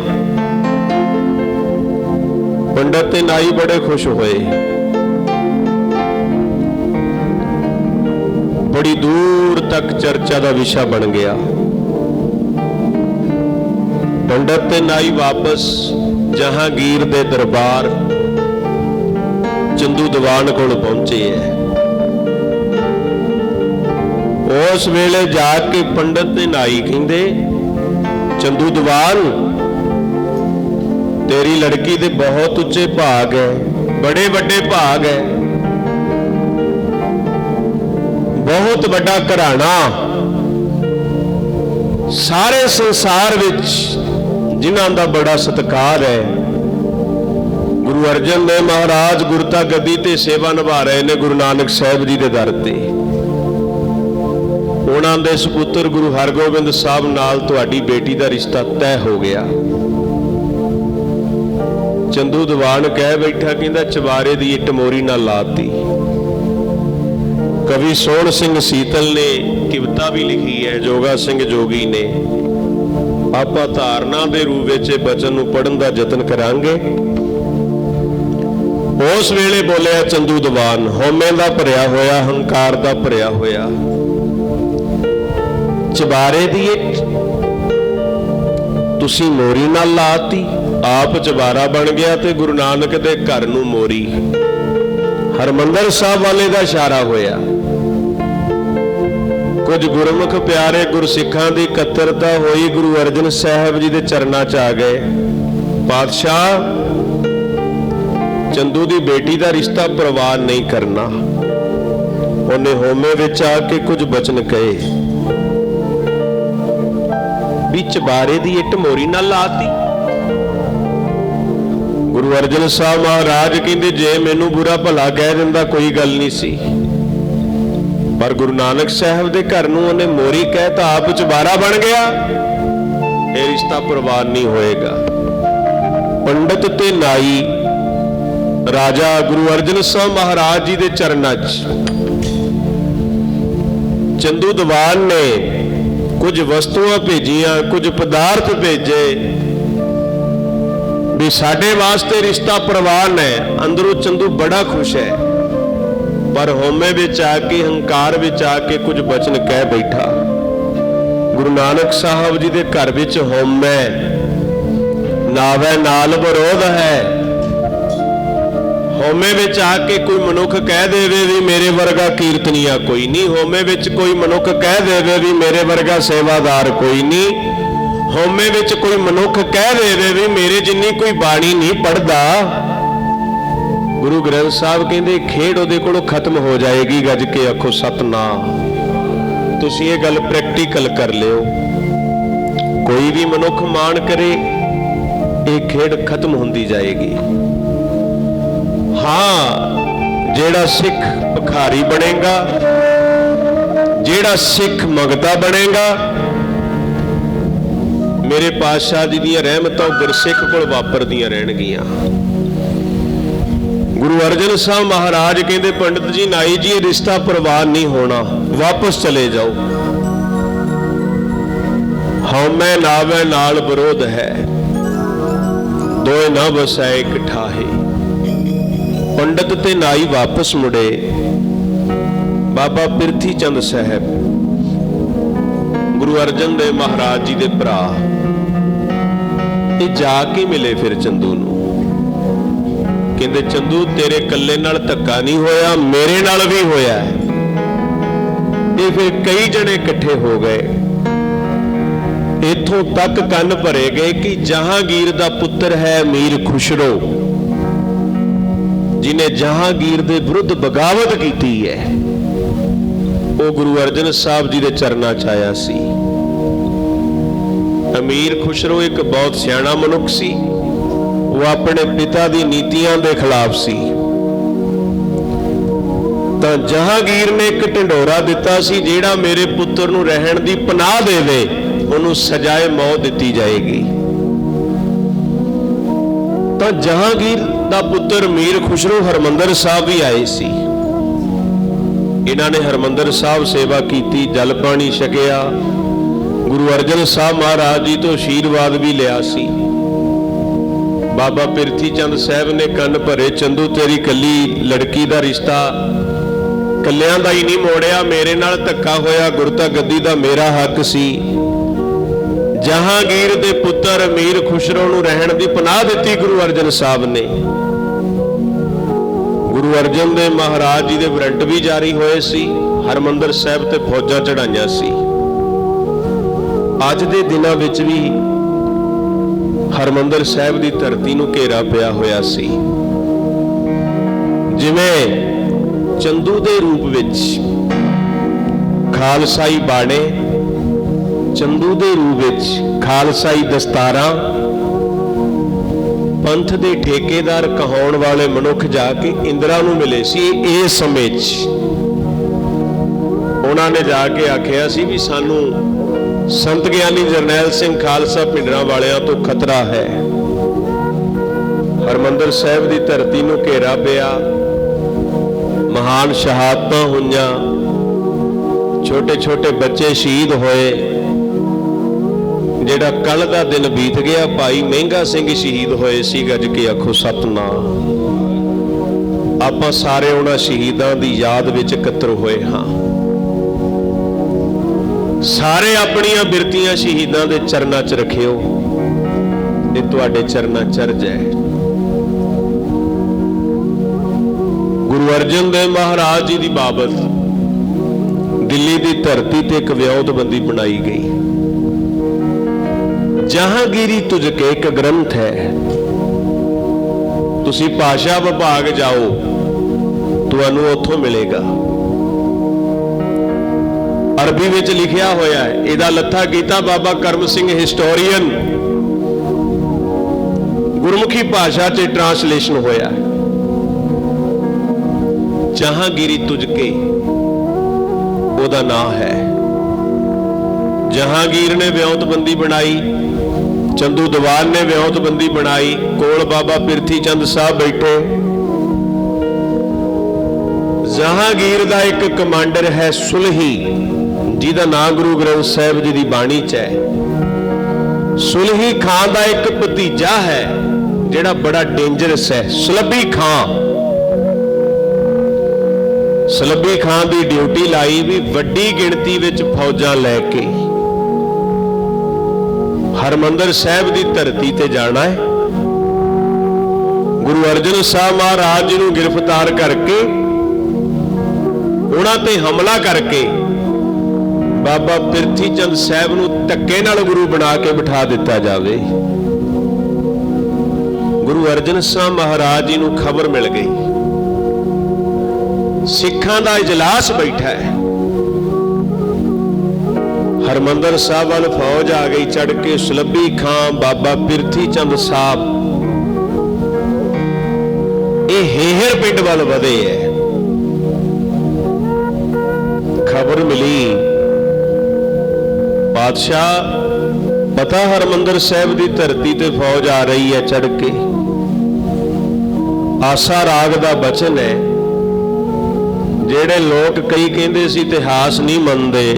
ਪੰਡਤ ਤੇ ਨਾਈ ਬੜੇ ਖੁਸ਼ ਹੋਏ। ਬੜੀ ਦੂਰ ਤੱਕ ਚਰਚਾ ਦਾ ਵਿਸ਼ਾ ਬਣ ਗਿਆ। ਪੰਡਤ ਤੇ ਨਾਈ ਵਾਪਸ ਜਹਾਂਗੀਰ ਦੇ ਦਰਬਾਰ ਚੰਦੂ ਦੀਵਾਨ ਕੋਲ ਪਹੁੰਚੇ ਹੈ। ਉਸ ਵੇਲੇ ਜਾ ਕੇ ਪੰਡਤ ਤੇ ਨਾਈ ਕਹਿੰਦੇ, ਚੰਦੂ ਦੀਵਾਨ, ਤੇਰੀ ਲੜਕੀ ਦੇ ਬਹੁਤ ਉੱਚੇ ਭਾਗ ਹੈ, ਬੜੇ ਵੱਡੇ ਭਾਗ ਹੈ। ਬਹੁਤ ਵੱਡਾ ਘਰਾਣਾ। ਸਾਰੇ ਸੰਸਾਰ ਵਿੱਚ ਜਿਨ੍ਹਾਂ ਦਾ ਬੜਾ ਸਤਿਕਾਰ ਹੈ, ਗੁਰੂ ਅਰਜਨ ਦੇਵ ਮਹਾਰਾਜ ਗੁਰਤਾ ਗੱਦੀ ਤੇ ਸੇਵਾ ਨਿਭਾ ਰਹੇ ਨੇ ਗੁਰੂ ਨਾਨਕ ਸਾਹਿਬ ਜੀ ਦੇ ਦਰ ਤੇ। ਉਹਨਾਂ ਦੇ ਸੁਪੁੱਤਰ ਗੁਰੂ ਹਰਗੋਬਿੰਦ ਸਾਹਿਬ ਨਾਲ ਤੁਹਾਡੀ ਬੇਟੀ ਦਾ ਰਿਸ਼ਤਾ ਤੈਅ ਹੋ ਗਿਆ। ਚੰਦੂ ਦੀਵਾਨ ਕਹਿ ਬੈਠਾ, ਕਹਿੰਦਾ ਚਵਾਰੇ ਦੀ ਇੱਟ ਮੋਰੀ ਨਾਲ ਲਾਤੀ। ਕਵੀ ਸੋਹਣ ਸਿੰਘ ਸੀਤਲ ਨੇ ਕਵਿਤਾ ਵੀ ਲਿਖੀ ਹੈ, ਜੋਗਾ ਸਿੰਘ ਜੋਗੀ ਨੇ। ਆਪਾਂ ਧਾਰਨਾ ਦੇ ਰੂਪ ਵਿੱਚ ਇਹ ਬਚਨ ਨੂੰ ਪੜਨ ਦਾ ਯਤਨ ਕਰਾਂਗੇ। ਉਸ ਵੇਲੇ ਬੋਲਿਆ ਚੰਦੂ ਦੀਵਾਨ, ਹਉਮੈ ਦਾ ਭਰਿਆ ਹੋਇਆ, ਹੰਕਾਰ ਦਾ ਭਰਿਆ ਹੋਇਆ। ਚਬਾਰੇ ਦੀ ਇੱਟ, ਤੁਸੀਂ ਮੋਰੀ ਨਾਲ ਲਾਤੀ, ਆਪ ਚਬਾਰਾ ਬਣ ਗਿਆ ਤੇ ਗੁਰੂ ਨਾਨਕ ਦੇ ਘਰ ਨੂੰ ਮੋਰੀ। ਹਰਮੰਦਰ ਸਾਹਿਬ ਵਾਲੇ ਦਾ ਇਸ਼ਾਰਾ ਹੋਇਆ। ਕੁਝ ਗੁਰਮੁਖ ਪਿਆਰੇ ਗੁਰਸਿੱਖਾਂ ਦੀ ਇਕੱਤਰਤਾ ਹੋਈ ਗੁਰੂ ਅਰਜਨ ਸਾਹਿਬ ਜੀ ਦੇ ਚਰਨਾਂ 'ਚ ਆ ਗਏ। ਪਾਤਸ਼ਾਹ, ਚੰਦੂ ਦੀ ਬੇਟੀ ਦਾ ਰਿਸ਼ਤਾ ਪ੍ਰਵਾਨ ਨਹੀਂ ਕਰਨਾ। ਉਹਨੇ ਹੋਮੇ ਵਿੱਚ ਆ ਕੇ ਕੁਝ ਬਚਨ ਕਹੇ। ਵਿੱਚ ਬਾਰੇ ਦੀ ਇੱਟ ਮੋਰੀ ਨਾਲ ਲਾਤੀ। ਗੁਰੂ ਅਰਜਨ ਸਾਹਿਬ ਮਹਾਰਾਜ ਕਹਿੰਦੇ, ਜੇ ਮੈਨੂੰ ਬੁਰਾ ਭਲਾ ਕਹਿ ਦਿੰਦਾ, ਕੋਈ ਗੱਲ ਨਹੀਂ ਸੀ। ਪਰ ਗੁਰੂ ਨਾਨਕ ਸਾਹਿਬ ਦੇ ਘਰ ਨੂੰ ਉਹਨੇ ਮੋਰੀ ਕਹਿ ਤਾਂ ਆਪ ਚਬਾਰਾ ਬਣ ਗਿਆ। ਇਹ ਰਿਸ਼ਤਾ ਪ੍ਰਵਾਨ ਨਹੀਂ ਹੋਏਗਾ। ਪੰਡਤ ਤੇ ਨਾਈ, ਰਾਜਾ ਗੁਰੂ ਅਰਜਨ ਸਾਹਿਬ ਮਹਾਰਾਜ ਜੀ ਦੇ ਚਰਨਾਂ 'ਚ। ਚੰਦੂ ਦੀਵਾਨ ਨੇ ਕੁਝ ਵਸਤੂਆਂ ਭੇਜੀਆਂ, ਕੁਝ ਪਦਾਰਥ ਭੇਜੇ। ਵੀ ਸਾਡੇ ਵਾਸਤੇ ਰਿਸ਼ਤਾ ਪ੍ਰਵਾਨ ਹੈ। ਅੰਦਰੋਂ ਚੰਦੂ ਬੜਾ ਖੁਸ਼ ਹੈ। ਪਰ ਹੋਮੇ ਵਿੱਚ ਆ ਕੇ, ਹੰਕਾਰ ਵਿੱਚ ਆ ਕੇ ਕੁਝ ਬਚਨ ਕਹਿ ਬੈਠਾ। ਗੁਰੂ ਨਾਨਕ ਸਾਹਿਬ ਜੀ ਦੇ ਘਰ ਵਿੱਚ ਹੋਮੈ ਨਾਵੇ ਨਾਲ ਵਿਰੋਧ ਹੈ। ਹੋਮੇ ਵਿੱਚ ਆ ਕੇ ਕੋਈ ਮਨੁੱਖ ਕਹਿ ਦੇਵੇ ਵੀ ਮੇਰੇ ਵਰਗਾ ਕੀਰਤਨੀਆ ਕੋਈ ਨਹੀਂ। ਹੋਮੇ ਵਿੱਚ ਕੋਈ ਮਨੁੱਖ ਕਹਿ ਦੇਵੇ ਵੀ ਮੇਰੇ ਵਰਗਾ ਸੇਵਾਦਾਰ ਕੋਈ ਨਹੀਂ। ਹੋਮੇ ਵਿੱਚ ਕੋਈ ਮਨੁੱਖ ਕਹਿ ਦੇਵੇ ਵੀ ਮੇਰੇ ਜਿੰਨੀ ਕੋਈ ਬਾਣੀ ਨਹੀਂ ਪੜਦਾ ਗੁਰੂ ਗ੍ਰੰਥ ਸਾਹਿਬ ਕਹਿੰਦੇ, ਖੇਡ ਉਹਦੇ ਕੋਲੋਂ ਖਤਮ ਹੋ ਜਾਏਗੀ, ਗੱਜ ਕੇ ਆਖੋ, ਸਤਨਾਮ। ਤੁਸੀਂ ਇਹ ਗੱਲ ਪ੍ਰੈਕਟੀਕਲ ਕਰ ਲਿਓ। ਕੋਈ ਵੀ ਮਨੁੱਖ ਮਾਣ ਕਰੇ, ਇਹ ਖੇਡ ਖਤਮ ਹੁੰਦੀ ਜਾਏਗੀ। ਹਾਂ, ਜਿਹੜਾ ਸਿੱਖ ਭਖਾਰੀ ਬਣੇਗਾ, ਜਿਹੜਾ ਸਿੱਖ ਮੰਗਤਾ ਬਣੇਗਾ, ਮੇਰੇ ਪਾਤਸ਼ਾਹ ਜੀ ਦੀਆਂ ਰਹਿਮਤਾਂ ਉਹ ਗੁਰਸਿੱਖ ਕੋਲ ਵਾਪਰਦੀਆਂ ਰਹਿਣਗੀਆਂ। ਗੁਰੂ ਅਰਜਨ ਸਾਹਿਬ ਮਹਾਰਾਜ ਕਹਿੰਦੇ, ਪੰਡਤ ਜੀ, ਨਾਈ ਜੀ ਇਹ ਰਿਸ਼ਤਾ ਪ੍ਰਵਾਨ ਨਹੀਂ ਹੋਣਾ। ਵਾਪਸ ਚਲੇ ਜਾਓ। ਹਉਮੈ ਨਾਵੇ ਨਾਲ ਵਿਰੋਧ ਹੈ। ਦੋਏ ਨਾ ਵਸੈ ਇਕ ਠਾਹੇ। ਪੰਡਤ ਤੇ ਨਾਈ ਵਾਪਸ ਮੁੜੇ। ਬਾਬਾ ਪਿਰਥੀ ਚੰਦ ਸਾਹਿਬ, ਗੁਰੂ ਅਰਜਨ ਦੇਵ ਮਹਾਰਾਜ ਜੀ ਦੇ ਭਰਾ। ਇਹ ਜਾ ਕੇ ਮਿਲੇ ਫਿਰ ਚੰਦੂ ਨੂੰ। ਕਹਿੰਦੇ, ਚੰਦੂ, ਤੇਰੇ ਇਕੱਲੇ ਨਾਲ ਧੱਕਾ ਨਹੀਂ ਹੋਇਆ, ਮੇਰੇ ਨਾਲ ਵੀ ਹੋਇਆ ਹੈ। ਇਹ ਫਿਰ ਕਈ ਜਣੇ ਇਕੱਠੇ ਹੋ ਗਏ। ਇਥੋਂ ਤੱਕ ਕੰਨ ਭਰੇ ਗਏ ਕਿ ਜਹਾਂਗੀਰ ਦਾ ਪੁੱਤਰ ਹੈ ਮੀਰ ਖੁਸ਼ਰੋ, ਜਿਨੇ ਜਹਾਂਗੀਰ ਦੇ ਵਿਰੁੱਧ ਬਗਾਵਤ ਕੀਤੀ ਹੈ। ਉਹ ਗੁਰੂ ਅਰਜਨ ਸਾਹਿਬ ਜੀ ਦੇ ਚਰਨਾਂ 'ਚ ਆਇਆ ਸੀ। ਅਮੀਰ ਖੁਸ਼ਰੋ ਇੱਕ ਬਹੁਤ ਸਿਆਣਾ ਮਨੁੱਖ ਸੀ। ਉਹ ਆਪਣੇ ਪਿਤਾ ਦੀ ਨੀਤੀਆਂ ਦੇ ਖਿਲਾਫ ਸੀ। ਤਾਂ ਜਹਾਂਗੀਰ ਨੇ ਇੱਕ ਢਿੰਡੋਰਾ ਦਿੱਤਾ ਸੀ, ਜਿਹੜਾ ਮੇਰੇ ਪੁੱਤਰ ਨੂੰ ਰਹਿਣ ਦੀ ਪਨਾਹ ਦੇਵੇ, ਉਹਨੂੰ ਸਜ਼ਾਏ ਮੌਤ ਦਿੱਤੀ ਜਾਏਗੀ। ਤਾਂ ਜਹਾਂਗੀਰ ਦਾ ਪੁੱਤਰ ਮੀਰ ਖੁਸ਼ਰੂ ਹਰਮੰਦਰ ਸਾਹਿਬ ਵੀ ਆਏ ਸੀ। ਇਹਨਾਂ ਨੇ ਹਰਮੰਦਰ ਸਾਹਿਬ ਸੇਵਾ ਕੀਤੀ, ਜਲ ਪਾਣੀ ਛਕਿਆ। ਗੁਰੂ ਅਰਜਨ ਸਾਹਿਬ ਮਹਾਰਾਜ ਜੀ ਤੋਂ ਆਸ਼ੀਰਵਾਦ ਵੀ ਲਿਆ ਸੀ। ਬਾਬਾ ਪਿਰਥੀ ਚੰਦ ਸਾਹਿਬ ਨੇ ਕੰਨ ਭਰੇ, ਚੰਦੂ, ਤੇਰੀ ਕੱਲੀ ਲੜਕੀ ਦਾ ਰਿਸ਼ਤਾ ਕੱਲਿਆਂ ਦਾ ਹੀ ਨਹੀਂ ਮੋੜਿਆ, ਮੇਰੇ ਨਾਲ ਧੱਕਾ ਹੋਇਆ ਗੁਰਤਾ ਗੱਦੀ ਦਾ ਮੇਰਾ ਹੱਕ ਸੀ। ਜਹਾਂਗੀਰ ਦੇ ਪੁੱਤਰ ਅਮੀਰ ਖੁਸ਼ਰੋ ਨੂੰ ਰਹਿਣ ਦੀ ਪਨਾਹ ਦਿੱਤੀ ਗੁਰੂ ਅਰਜਨ ਸਾਹਿਬ ਨੇ। ਗੁਰੂ ਅਰਜਨ ਦੇ ਮਹਾਰਾਜ ਜੀ ਦੇ ਵਾਰੰਟ ਵੀ ਜਾਰੀ ਹੋਏ ਸੀ, ਹਰਮੰਦਰ ਸਾਹਿਬ ਤੇ ਫੌਜਾਂ ਚੜਾਈਆਂ ਸੀ। ਅੱਜ ਦੇ ਦਿਨਾਂ ਵਿੱਚ ਵੀ ਹਰਮੰਦਰ ਸਾਹਿਬ ਦੀ ਧਰਤੀ ਨੂੰ ਘੇਰਾ ਪਿਆ ਹੋਇਆ ਸੀ। ਜਿਵੇਂ ਚੰਦੂ ਦੇ ਰੂਪ ਵਿੱਚ ਖਾਲਸਾਈ ਬਾਣੇ, ਚੰਦੂ ਦੇ ਰੂਪ ਵਿੱਚ ਖਾਲਸਾਈ ਦਸਤਾਰਾਂ, ਪੰਥ ਦੇ ਠੇਕੇਦਾਰ ਕਹਾਉਣ ਵਾਲੇ ਮਨੁੱਖ ਜਾ ਕੇ ਇੰਦਰਾ ਨੂੰ ਮਿਲੇ ਸੀ ਇਹ ਸਮੇਂ 'ਚ। ਉਹਨਾਂ ਨੇ ਜਾ ਕੇ ਆਖਿਆ ਸੀ ਵੀ ਸਾਨੂੰ ਸੰਤ ਗਿਆਨੀ ਜਰਨੈਲ ਸਿੰਘ ਖਾਲਸਾ ਪਿੰਡਰਾਂ ਵਾਲਿਆਂ ਤੋਂ ਖਤਰਾ ਹੈ। ਹਰਮੰਦਰ ਸਾਹਿਬ ਦੀ ਧਰਤੀ ਨੂੰ ਘੇਰਾ ਪਿਆ, ਮਹਾਨ ਸ਼ਹਾਦਤਾਂ ਹੋਈਆਂ ਛੋਟੇ ਛੋਟੇ ਬੱਚੇ ਸ਼ਹੀਦ ਹੋਏ, ਜਿਹੜਾ ਕੱਲ ਦਾ ਦਿਨ ਬੀਤ ਗਿਆ, ਭਾਈ ਮਹਿੰਗਾ ਸਿੰਘ ਸ਼ਹੀਦ ਹੋਏ ਸੀ, ਗੱਜ ਕੇ ਆਖੋ ਸਤਨਾਮ। ਆਪਾਂ ਸਾਰੇ ਉਹਨਾਂ ਸ਼ਹੀਦਾਂ ਦੀ ਯਾਦ ਵਿੱਚ ਇਕੱਤਰ ਹੋਏ ਹਾਂ। ਸਾਰੇ ਆਪਣੀਆਂ ਬਿਰਤੀਆਂ ਸ਼ਹੀਦਾਂ ਦੇ ਚਰਨਾਂ 'ਚ ਰੱਖਿਓ ਇਹ ਤੁਹਾਡੇ ਚਰਨਾਂ 'ਚ ਚਰਜ ਹੈ। ਗੁਰੂ ਅਰਜਨ ਦੇਵ ਮਹਾਰਾਜ ਜੀ ਦੀ ਬਾਬਤ ਦਿੱਲੀ ਦੀ ਧਰਤੀ ਤੇ ਇੱਕ ਵਿਉਂਤਬੰਦੀ ਬਣਾਈ ਗਈ। ਜਹਾਂਗੀਰੀ ਤੁਝ ਕੇ ਇੱਕ ਗ੍ਰੰਥ ਹੈ। ਤੁਸੀਂ ਭਾਸ਼ਾ ਵਿਭਾਗ ਜਾਓ, ਤੁਹਾਨੂੰ ਉੱਥੋਂ ਮਿਲੇਗਾ। ਅਰਬੀ ਵਿੱਚ ਲਿਖਿਆ ਹੋਇਆ ਹੈ। ਇਹਦਾ ਲੱਥਾ ਕੀਤਾ ਬਾਬਾ ਕਰਮ ਸਿੰਘ ਹਿਸਟੋਰੀਅਨ ਗੁਰਮੁਖੀ ਭਾਸ਼ਾ 'ਚ ਟ੍ਰਾਂਸਲੇਸ਼ਨ ਹੋਇਆ ਹੈ। ਜਹਾਂਗੀਰੀ ਤੁਝ ਕੇ ਉਹਦਾ ਨਾਮ ਹੈ। ਜਹਾਂਗੀਰ ਨੇ ਵਿਉਂਤਬੰਦੀ ਬਣਾਈ, ਚੰਦੂ ਦੀਵਾਨ ਨੇ ਵਿਉਂਤਬੰਦੀ ਬਣਾਈ, ਕੋਲ ਬਾਬਾ ਪਿਰਥੀ ਚੰਦ ਸਾਹਿਬ ਬੈਠੇ। ਜਹਾਂਗੀਰ ਦਾ ਇੱਕ ਕਮਾਂਡਰ ਹੈ ਸੁਲਹੀ। ਜਿਹਦਾ ਨਾਂ ਗੁਰੂ ਗ੍ਰੰਥ ਸਾਹਿਬ ਜੀ ਦੀ ਬਾਣੀ 'ਚ ਹੈ। ਸੁਲਹੀ ਖਾਂ ਦਾ ਇੱਕ ਭਤੀਜਾ ਹੈ, ਜਿਹੜਾ ਬੜਾ ਡੇਂਜਰਸ ਹੈ। ਸੁਲੱਭੀ ਖਾਂ। ਸੁਲੱਭੀ ਖਾਂ ਦੀ ਡਿਊਟੀ ਲਾਈ ਵੀ ਵੱਡੀ ਗਿਣਤੀ ਵਿੱਚ ਫੌਜਾਂ ਲੈ ਕੇ। ਹਰਮੰਦਰ ਸਾਹਿਬ ਦੀ ਧਰਤੀ ਤੇ ਜਾਣਾ ਹੈ। ਗੁਰੂ ਅਰਜਨ ਸਾਹਿਬ ਮਹਾਰਾਜ ਜੀ ਨੂੰ ਗ੍ਰਿਫਤਾਰ ਕਰਕੇ, ਉਹਨਾਂ ਤੇ ਹਮਲਾ ਕਰਕੇ ਬਾਬਾ ਪਿਰਥੀ ਚੰਦ ਸਾਹਿਬ ਨੂੰ ਧੱਕੇ ਨਾਲ ਗੁਰੂ ਬਣਾ ਕੇ ਬਿਠਾ ਦਿੱਤਾ ਜਾਵੇ। ਗੁਰੂ ਅਰਜਨ ਸਾਹਿਬ ਮਹਾਰਾਜ ਜੀ ਨੂੰ ਖਬਰ ਮਿਲ ਗਈ। ਸਿੱਖਾਂ ਦਾ ਇਜਲਾਸ ਬੈਠਾ ਹੈ। ਹਰਮੰਦਰ ਸਾਹਿਬ ਵੱਲ ਫੌਜ ਆ ਗਈ ਚੜ ਕੇ ਸੁਲੱਭੀ ਖਾਂ ਬਾਬਾ ਪਿਰਥੀ ਚੰਦ ਸਾਹਿਬ। ਇਹ ਹੇਹਰ ਪਿੰਡ ਵੱਲ ਵਧੇ ਹੈ। ਬਾਦਸ਼ਾਹ, ਪਤਾ ਹਰਮੰਦਰ ਸਾਹਿਬ ਦੀ ਧਰਤੀ ਤੇ ਫੌਜ ਆ ਰਹੀ ਹੈ ਚੜ ਕੇ। ਆਸਾ ਰਾਗ ਦਾ ਬਚਨ ਹੈ। ਜਿਹੜੇ ਲੋਕ ਕਈ ਕਹਿੰਦੇ ਸੀ ਇਤਿਹਾਸ ਨਹੀਂ ਮੰਨਦੇ,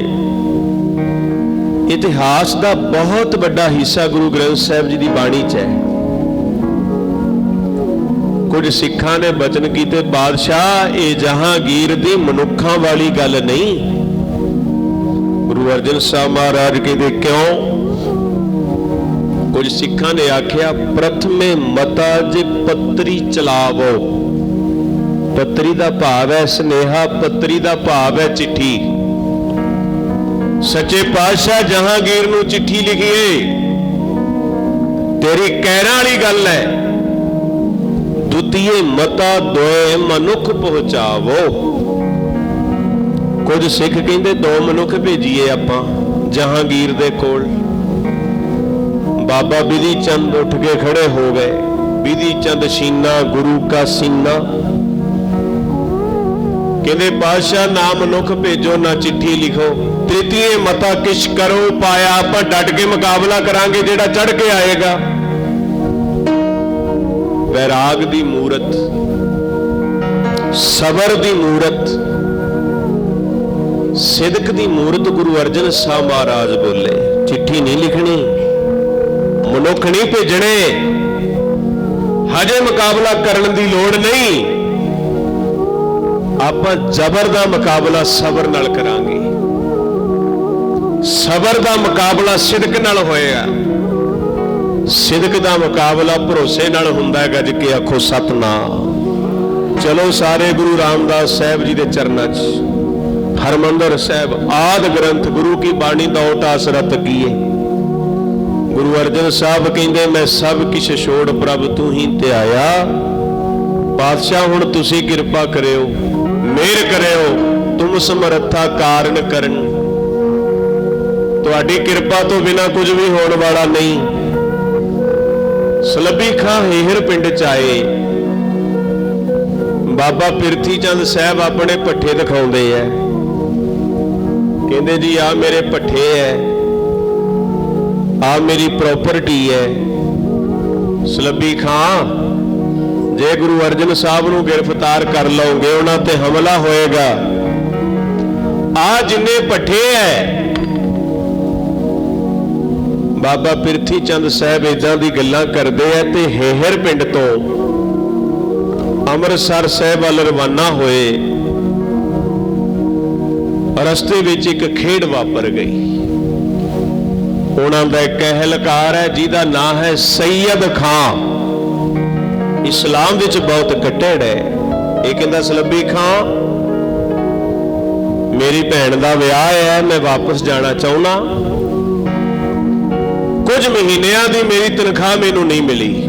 ਇਤਿਹਾਸ ਦਾ ਬਹੁਤ ਵੱਡਾ ਹਿੱਸਾ ਗੁਰੂ ਗ੍ਰੰਥ ਸਾਹਿਬ ਜੀ ਦੀ ਬਾਣੀ 'ਚ ਹੈ। ਕੁਝ ਸਿੱਖਾਂ ਨੇ ਬਚਨ ਕੀਤੇ, ਬਾਦਸ਼ਾਹ, ਇਹ ਜਹਾਂਗੀਰ ਦੀ ਮਨੁੱਖਾਂ ਵਾਲੀ ਗੱਲ ਨਹੀਂ। ਗੁਰੂ ਸਾਹਿਬ ਮਹਾਰਾਜ ਕਹਿੰਦੇ ਕਿਉਂ ਕੁਝ ਸਿੱਖਾਂ ਨੇ ਆਖਿਆ, ਪ੍ਰਥਮੇ ਮਤਾ ਜੇ ਪੱਤਰੀ ਚਲਾਵੋ। ਪੱਤਰੀ ਦਾ ਭਾਵ ਹੈ ਸਨੇਹਾ, ਪੱਤਰੀ ਦਾ ਭਾਵ ਹੈ ਚਿੱਠੀ। ਸੱਚੇ ਪਾਤਸ਼ਾਹ ਜਹਾਂਗੀਰ ਨੂੰ ਚਿੱਠੀ ਲਿਖੀਏ। ਤੇਰੀ ਕਹਿਰਾਂ ਵਾਲੀ ਗੱਲ ਹੈ, ਦੁਤੀਏ ਮਤਾ ਦੋਏ ਮਨੁੱਖ ਪਹੁੰਚਾਵੋ। ਕੁਝ ਸਿੱਖ ਕਹਿੰਦੇ ਦੋ ਮਨੁੱਖ ਭੇਜੀਏ ਆਪਾਂ, ਜਹਾਂਗੀਰ ਦੇ ਕੋਲ। ਬਾਬਾ ਬਿਧੀ ਚੰਦ ਉੱਠ ਕੇ ਖੜੇ ਹੋ ਗਏ। ਬਿਧੀ ਚੰਦ ਸ਼ੀਨਾ, ਗੁਰੂ ਕਾ ਸੀਨਾ। ਕਹਿੰਦੇ, ਬਾਦਸ਼ਾਹ, ਨਾ ਮਨੁੱਖ ਭੇਜੋ, ਨਾ ਚਿੱਠੀ ਲਿਖੋ। ਤ੍ਰਿਤੀਏ ਮਤਾ, ਕਿਛ ਕਰੋ ਪਾਇਆ, ਆਪਾਂ ਡਟ ਕੇ ਮੁਕਾਬਲਾ ਕਰਾਂਗੇ, ਜਿਹੜਾ ਚੜ ਕੇ ਆਏਗਾ। ਵੈਰਾਗ ਦੀ ਮੂਰਤ, ਸਬਰ ਦੀ ਮੂਰਤ ਸਿਦਕ ਦੀ ਮੂਰਤ ਗੁਰੂ ਅਰਜਨ ਸਾਹਿਬ ਮਹਾਰਾਜ ਬੋਲੇ। ਚਿੱਠੀ ਨਹੀਂ ਲਿਖਣੀ, ਮਨੁੱਖ ਨਹੀਂ ਭੇਜਣੇ। ਹਜੇ ਮੁਕਾਬਲਾ ਕਰਨ ਦੀ ਲੋੜ ਨਹੀਂ। ਆਪਾਂ ਜ਼ਬਰ ਦਾ ਮੁਕਾਬਲਾ ਸਬਰ ਨਾਲ ਕਰਾਂਗੇ। ਸਬਰ ਦਾ ਮੁਕਾਬਲਾ ਸਿਦਕ ਨਾਲ ਹੋਏਗਾ ਸਿਦਕ ਦਾ ਮੁਕਾਬਲਾ ਭਰੋਸੇ ਨਾਲ ਹੁੰਦਾ ਹੈ ਗੱਜ ਕੇ ਆਖੋ ਸਤਨਾਮ। ਚਲੋ ਸਾਰੇ ਗੁਰੂ ਰਾਮਦਾਸ ਸਾਹਿਬ ਜੀ ਦੇ ਚਰਨਾਂ 'ਚ। ਹਰਮੰਦਰ ਸਾਹਿਬ, ਆਦ ਗ੍ਰੰਥ ਗੁਰੂ ਕੀ ਬਾਣੀ ਦਾ ਓਟ ਆਸਰਤ ਕੀਏ। ਗੁਰੂ ਅਰਜਨ ਸਾਹਿਬ ਕਹਿੰਦੇ, ਮੈਂ ਸਭ ਕਿਛ ਛੋੜ ਪ੍ਰਭ ਤੂੰ ਹੀ ਤੇ ਆਇਆ ਪਾਤਸ਼ਾਹ, ਹੁਣ ਤੁਸੀਂ ਕਿਰਪਾ ਕਰਿਓ, ਮਿਹਰ ਕਰਿਓ, ਤੁਮ ਸਮਰੱਥਾ ਕਾਰਨ ਕਰਨ। ਤੁਹਾਡੀ ਕਿਰਪਾ ਤੋਂ ਬਿਨਾ ਕੁਝ ਵੀ ਹੋਣ ਵਾਲਾ ਨਹੀਂ। ਸਲੱਬੀ ਖਾਂ ਹੇਹਰ ਪਿੰਡ ਚ ਆਏ। ਬਾਬਾ ਪਿਰਥੀ ਚੰਦ ਸਾਹਿਬ ਆਪਣੇ ਪੱਠੇ ਦਿਖਾਉਂਦੇ ਐ। ਕਹਿੰਦੇ ਜੀ ਆ ਮੇਰੇ ਪੱਠੇ ਐ। ਆ ਮੇਰੀ ਪ੍ਰਾਪਰਟੀ ਐ। ਸਲੱਬੀ ਖਾਂ, ਜੇ ਗੁਰੂ ਅਰਜਨ ਸਾਹਿਬ ਨੂੰ ਗ੍ਰਿਫਤਾਰ ਕਰ ਲਓਗੇ, ਉਹਨਾਂ ਤੇ ਹਮਲਾ ਹੋਏਗਾ। ਆ ਜਿੰਨੇ ਪੱਠੇ ਐ। ਬਾਬਾ ਪਿਰਥੀ ਚੰਦ ਸਾਹਿਬ ਇਦਾਂ ਦੀ ਗੱਲਾਂ ਕਰਦੇ ਆ ਤੇ ਹੇਹਰ ਪਿੰਡ ਤੋਂ ਅੰਮ੍ਰਿਤਸਰ ਸਾਹਿਬ ਵੱਲ ਰਵਾਨਾ ਹੋਏ। ਰਸਤੇ ਵਿੱਚ ਇੱਕ ਖੇਡ ਵਾਪਰ ਗਈ। ਉਹਨਾਂ ਦਾ ਇੱਕ ਅਹਿਲਕਾਰ ਹੈ, ਜਿਹਦਾ ਨਾਮ ਹੈ ਸੈਯਦ ਖਾਨ। ਇਸਲਾਮ ਵਿੱਚ ਬਹੁਤ ਕੱਟੜ ਹੈ। ਇਹ ਕਹਿੰਦਾ, ਸਲੱਬੀ ਖਾਂ ਮੇਰੀ ਭੈਣ ਦਾ ਵਿਆਹ ਹੈ, ਮੈਂ ਵਾਪਸ ਜਾਣਾ ਚਾਹੁੰਦਾ। ਕੁਝ ਮਹੀਨਿਆਂ ਦੀ ਮੇਰੀ ਤਨਖਾਹ ਮੈਨੂੰ ਨਹੀਂ ਮਿਲੀ।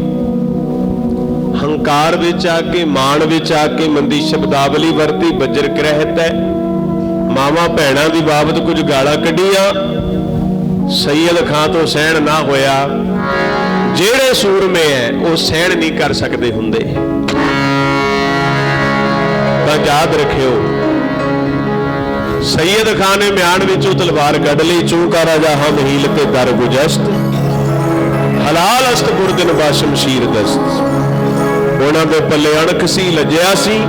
ਹੰਕਾਰ ਵਿੱਚ ਆ ਕੇ, ਮਾਣ ਵਿੱਚ ਆ ਕੇ, ਮੰਦੀ ਸ਼ਬਦਾਵਲੀ ਵਰਤੀ, ਬੱਜਰ ਗ੍ਰਹਿਤ ਹੈ। ਮਾਵਾ ਭੈਣਾਂ ਦੀ ਬਾਬਤ ਕੁਝ ਗਾਲਾਂ ਕੱਢੀਆਂ। ਸੈਯਦ ਖਾਂ ਤੋਂ ਸਹਿਣ ਨਾ ਹੋਇਆ। ਜਿਹੜੇ ਸੂਰਮੇ ਐ, ਉਹ ਸਹਿਣ ਨਹੀਂ ਕਰ ਸਕਦੇ ਹੁੰਦੇ। ਤਾਂ ਯਾਦ ਰੱਖਿਓ ਸੈਯਦ ਖਾਨ ਨੇ ਮਿਆਨ ਵਿੱਚੋਂ ਤਲਵਾਰ ਕੱਢ ਲਈ, ਚੂਕਾ ਰਾਜਾ ਹਮ ਹੀਲ ਤੇ ਦਰ ਗੁਜਸਤ। ਹਲਾਲ ਅਸਤ ਗੁਰਦਿਨ ਬਾ ਸ਼ਮਸ਼ੀਰ ਦਸਤ। ਉਹਨਾਂ ਦੇ ਪੱਲੇ ਅਣਖ ਸੀ, ਲੱਜਿਆ ਸੀ।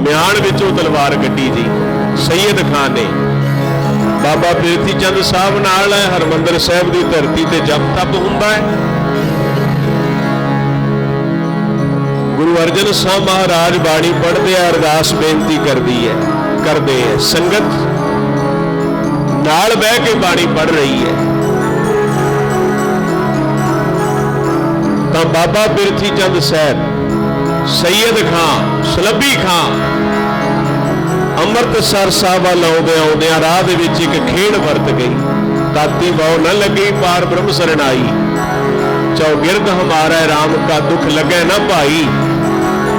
ਮਿਆਨ ਵਿੱਚੋਂ ਤਲਵਾਰ ਕੱਢੀ ਜੀ ਸੈਯਦ ਖਾਨ ਨੇ। ਬਾਬਾ ਪ੍ਰੀਤੀ ਚੰਦ ਸਾਹਿਬ ਨਾਲ ਹੈ ਹਰਮੰਦਰ ਸਾਹਿਬ ਦੀ ਧਰਤੀ ਤੇ ਜਪ ਤਪ ਹੁੰਦਾ ਹੈ। ਗੁਰੂ ਅਰਜਨ ਸਾਹਿਬ ਮਹਾਰਾਜ ਬਾਣੀ ਪੜ੍ਹਦੇ ਆ, ਅਰਦਾਸ ਬੇਨਤੀ ਕਰਦੀ ਹੈ, ਕਰਦੇ ਹੈ ਸੰਗਤ। ਨਾਲ ਬਹਿ ਕੇ ਬਾਣੀ ਪੜ੍ਹ ਰਹੀ ਹੈ। ਤਾਂ ਬਾਬਾ ਬਿਰਥੀ ਚੰਦ ਸਾਹਿਬ ਸੈਯਦ ਖਾਂ ਸਲੱਬੀ ਖਾਂ ਅੰਮ੍ਰਿਤਸਰ ਸਾਹਿਬ ਵੱਲ ਆਉਂਦੇ ਆਉਂਦਿਆਂ ਰਾਹ ਦੇ ਵਿੱਚ ਇੱਕ ਖੇਡ ਵਰਤ ਗਈ। ਤਾਤੀ ਵਾਉ ਨ ਲੱਗੀ, ਪਾਰ ਬ੍ਰਹਮ ਸਰਣਾਈ ਚੌਗਿਰਦ ਹਮਾਰਾ RAM ਕਾ ਦੁੱਖ ਲੱਗੈ ਨਾ ਭਾਈ।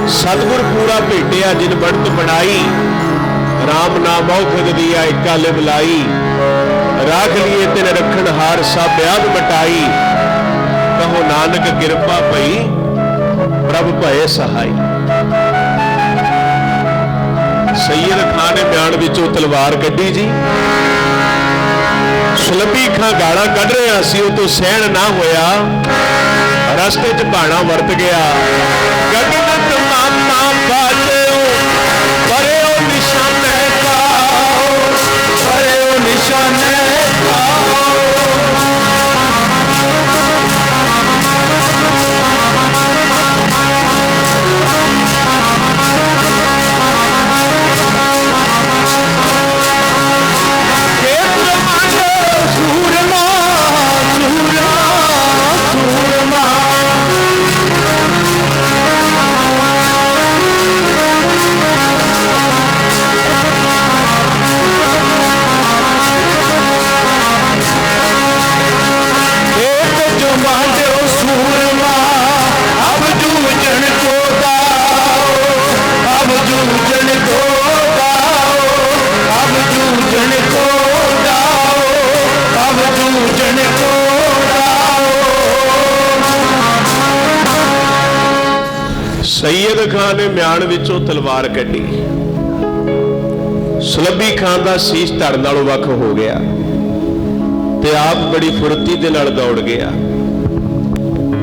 ਸਤਿਗੁਰ ਪੂਰਾ ਭੇਟਿਆ, ਜਿਨ ਬੜਤ ਬਣਾਈ। RAM ਨਾਮ ਔਖਦ ਦੀਆ ਇਕਾ ਲਿਵ ਲਾਈ। ਰਾਖ ਲਿਏ ਤਿਨ ਰੱਖਣ ਹਾਰ, ਸਭ ਬਿਆਦ ਮਟਾਈ। ਕਹੋ ਨਾਨਕ ਕਿਰਪਾ ਭਈ, ਪ੍ਰਭ ਭਏ ਸਹਾਈ। ਸੈਯਦ ਖਾਨ ਨੇ ਬਿਆਨ ਵਿੱਚੋਂ ਤਲਵਾਰ ਕੱਢੀ ਜੀ। ਸੁਲੱਭੀ ਖਾਂ ਗਾਲਾਂ ਕੱਢ ਰਿਹਾ ਸੀ, ਉਹ ਤੋਂ ਸਹਿਣ ਨਾ ਹੋਇਆ। ਰਸਤੇ 'ਚ ਭਾਣਾ ਵਰਤ ਗਿਆ। ਗਗਨ ਤਮਾਮਾ ਸੈਯਦ ਨੇ ਮਿਆਨ ਵਿੱਚੋਂ ਤਲਵਾਰ ਕੱਢੀ। ਸੁਲੱਭੀ ਖਾਨ ਦਾ ਸੀਸ ਧੜ ਨਾਲੋਂ ਵੱਖ ਹੋ ਗਿਆ ਤੇ ਆਪ ਬੜੀ ਫੁਰਤੀ ਦੇ ਨਾਲ ਦੌੜ ਗਿਆ।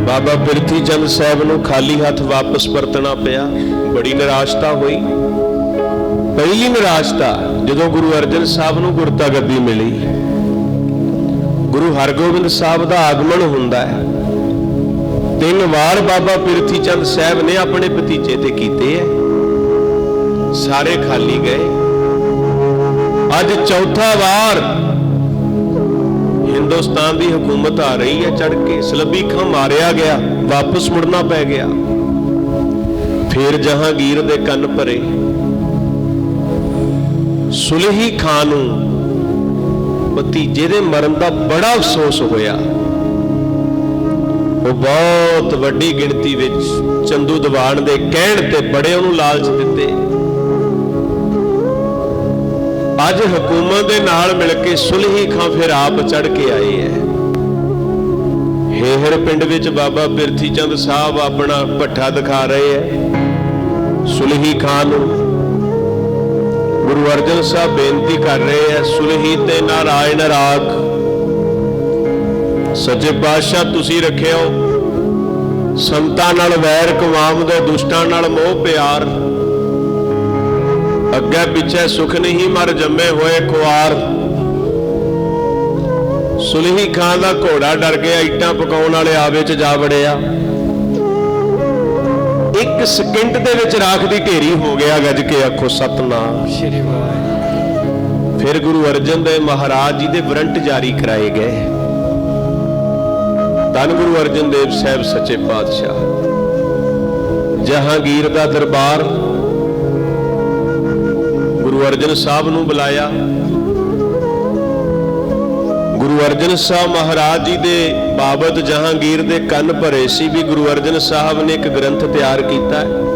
ਬਾਬਾ ਬਿਰਥੀ ਚੰਦ ਸਾਹਿਬ ਨੂੰ ਖਾਲੀ ਹੱਥ ਵਾਪਸ ਪਰਤਣਾ ਪਿਆ। ਬੜੀ ਨਿਰਾਸ਼ਤਾ ਹੋਈ। ਪਹਿਲੀ ਨਿਰਾਸ਼ਤਾ ਜਦੋਂ ਗੁਰੂ ਅਰਜਨ ਸਾਹਿਬ ਨੂੰ ਗੁਰਤਾ ਗੱਦੀ ਮਿਲੀ। ਗੁਰੂ ਹਰਗੋਬਿੰਦ ਸਾਹਿਬ ਦਾ ਆਗਮਨ ਹੁੰਦਾ ਹੈ। ਤਿੰਨ ਵਾਰ ਬਾਬਾ ਬਿਰਥੀ ਚੰਦ ਸਾਹਿਬ ਨੇ ਆਪਣੇ ਭਤੀਜੇ ਤੇ ਕੀਤੇ ਐ। ਸਾਰੇ ਖਾਲੀ ਗਏ। ਅੱਜ ਚੌਥਾ ਵਾਰ ਹਿੰਦੁਸਤਾਨ ਦੀ ਹਕੂਮਤ ਆ ਰਹੀ ਹੈ ਚੜ ਕੇ। ਸਲੱਬੀ ਖਾਂ ਮਾਰਿਆ ਗਿਆ, ਵਾਪਸ ਮੁੜਨਾ ਪੈ ਗਿਆ। ਫਿਰ ਜਹਾਂਗੀਰ ਦੇ ਕੰਨ ਭਰੇ। ਸੁਲਹੀ ਖਾਨ ਨੂੰ ਭਤੀਜੇ ਦੇ ਮਰਨ ਦਾ ਬੜਾ ਅਫਸੋਸ ਹੋਇਆ। ਉਹ ਬਹੁਤ ਵੱਡੀ ਗਿਣਤੀ ਵਿੱਚ ਚੰਦੂ ਦੀਵਾਨ ਦੇ ਕਹਿਣ ਤੇ ਬੜੇ ਉਹਨੂੰ ਲਾਲਚ ਦਿੱਤੇ। ਅੱਜ ਹਕੂਮਤ ਦੇ ਨਾਲ ਮਿਲ ਕੇ ਸੁਲਹੀ ਖਾਂ ਫਿਰ ਆਪ ਚੜ ਕੇ ਆਏ ਹੈ ਹੇਹਰ ਪਿੰਡ ਵਿੱਚ ਬਾਬਾ ਬਿਰਥੀ ਚੰਦ ਸਾਹਿਬ ਆਪਣਾ ਭੱਠਾ ਦਿਖਾ ਰਹੇ ਹੈ ਸੁਲਹੀ ਖਾਂ ਨੂੰ ਗੁਰੂ ਅਰਜਨ ਸਾਹਿਬ ਬੇਨਤੀ ਕਰ ਰਹੇ ਹੈ ਸੁਲਹੀ ਤੇ ਨਾਰਾਇਣ ਰਾਖ ਸੱਚੇ ਪਾਤਸ਼ਾਹ ਤੁਸੀਂ ਰੱਖਿਓ ਸੰਤਾਂ ਨਾਲ ਵੈਰ ਕਵਾਮ ਦੇ ਦੁਸ਼ਟਾਂ ਨਾਲ ਮੋਹ ਪਿਆਰ। ਅੱਗੇ ਪਿੱਛੇ ਸੁਖ ਨਹੀਂ ਮਰ ਜੰਮੇ ਹੋਏ ਕੁਆਰ ਸੁਲਹੀ ਖਾਨ ਦਾ ਘੋੜਾ ਡਰ ਗਿਆ ਇੱਟਾਂ ਪਕਾਉਣ ਵਾਲੇ ਆਵੇ ਚ ਜਾ ਵੜਿਆ। ਇੱਕ ਸਕਿੰਟ ਦੇ ਵਿੱਚ ਰਾਖ ਦੀ ਢੇਰੀ ਹੋ ਗਿਆ ਗੱਜ ਕੇ ਆਖੋ ਸਤਨਾਮ। ਸ਼੍ਰੀ ਵਾਹਿਗੁਰੂ। ਫਿਰ ਗੁਰੂ ਅਰਜਨ ਦੇਵ ਮਹਾਰਾਜ ਜੀ ਦੇ ਵਾਰੰਟ ਜਾਰੀ ਕਰਾਏ ਗਏ। ਧੰਨ ਗੁਰੂ ਅਰਜਨ ਦੇਵ ਸਾਹਿਬ ਸੱਚੇ ਪਾਤਸ਼ਾਹ। ਜਹਾਂਗੀਰ ਦਾ ਦਰਬਾਰ ਗੁਰੂ ਅਰਜਨ ਸਾਹਿਬ ਨੂੰ ਬੁਲਾਇਆ। ਗੁਰੂ ਅਰਜਨ ਸਾਹਿਬ ਮਹਾਰਾਜ ਜੀ ਦੇ ਬਾਬਤ ਜਹਾਂਗੀਰ ਦੇ ਕੰਨ ਭਰੇ ਸੀ ਵੀ ਗੁਰੂ ਅਰਜਨ ਸਾਹਿਬ ਨੇ ਇੱਕ ਗ੍ਰੰਥ ਤਿਆਰ ਕੀਤਾ ਹੈ।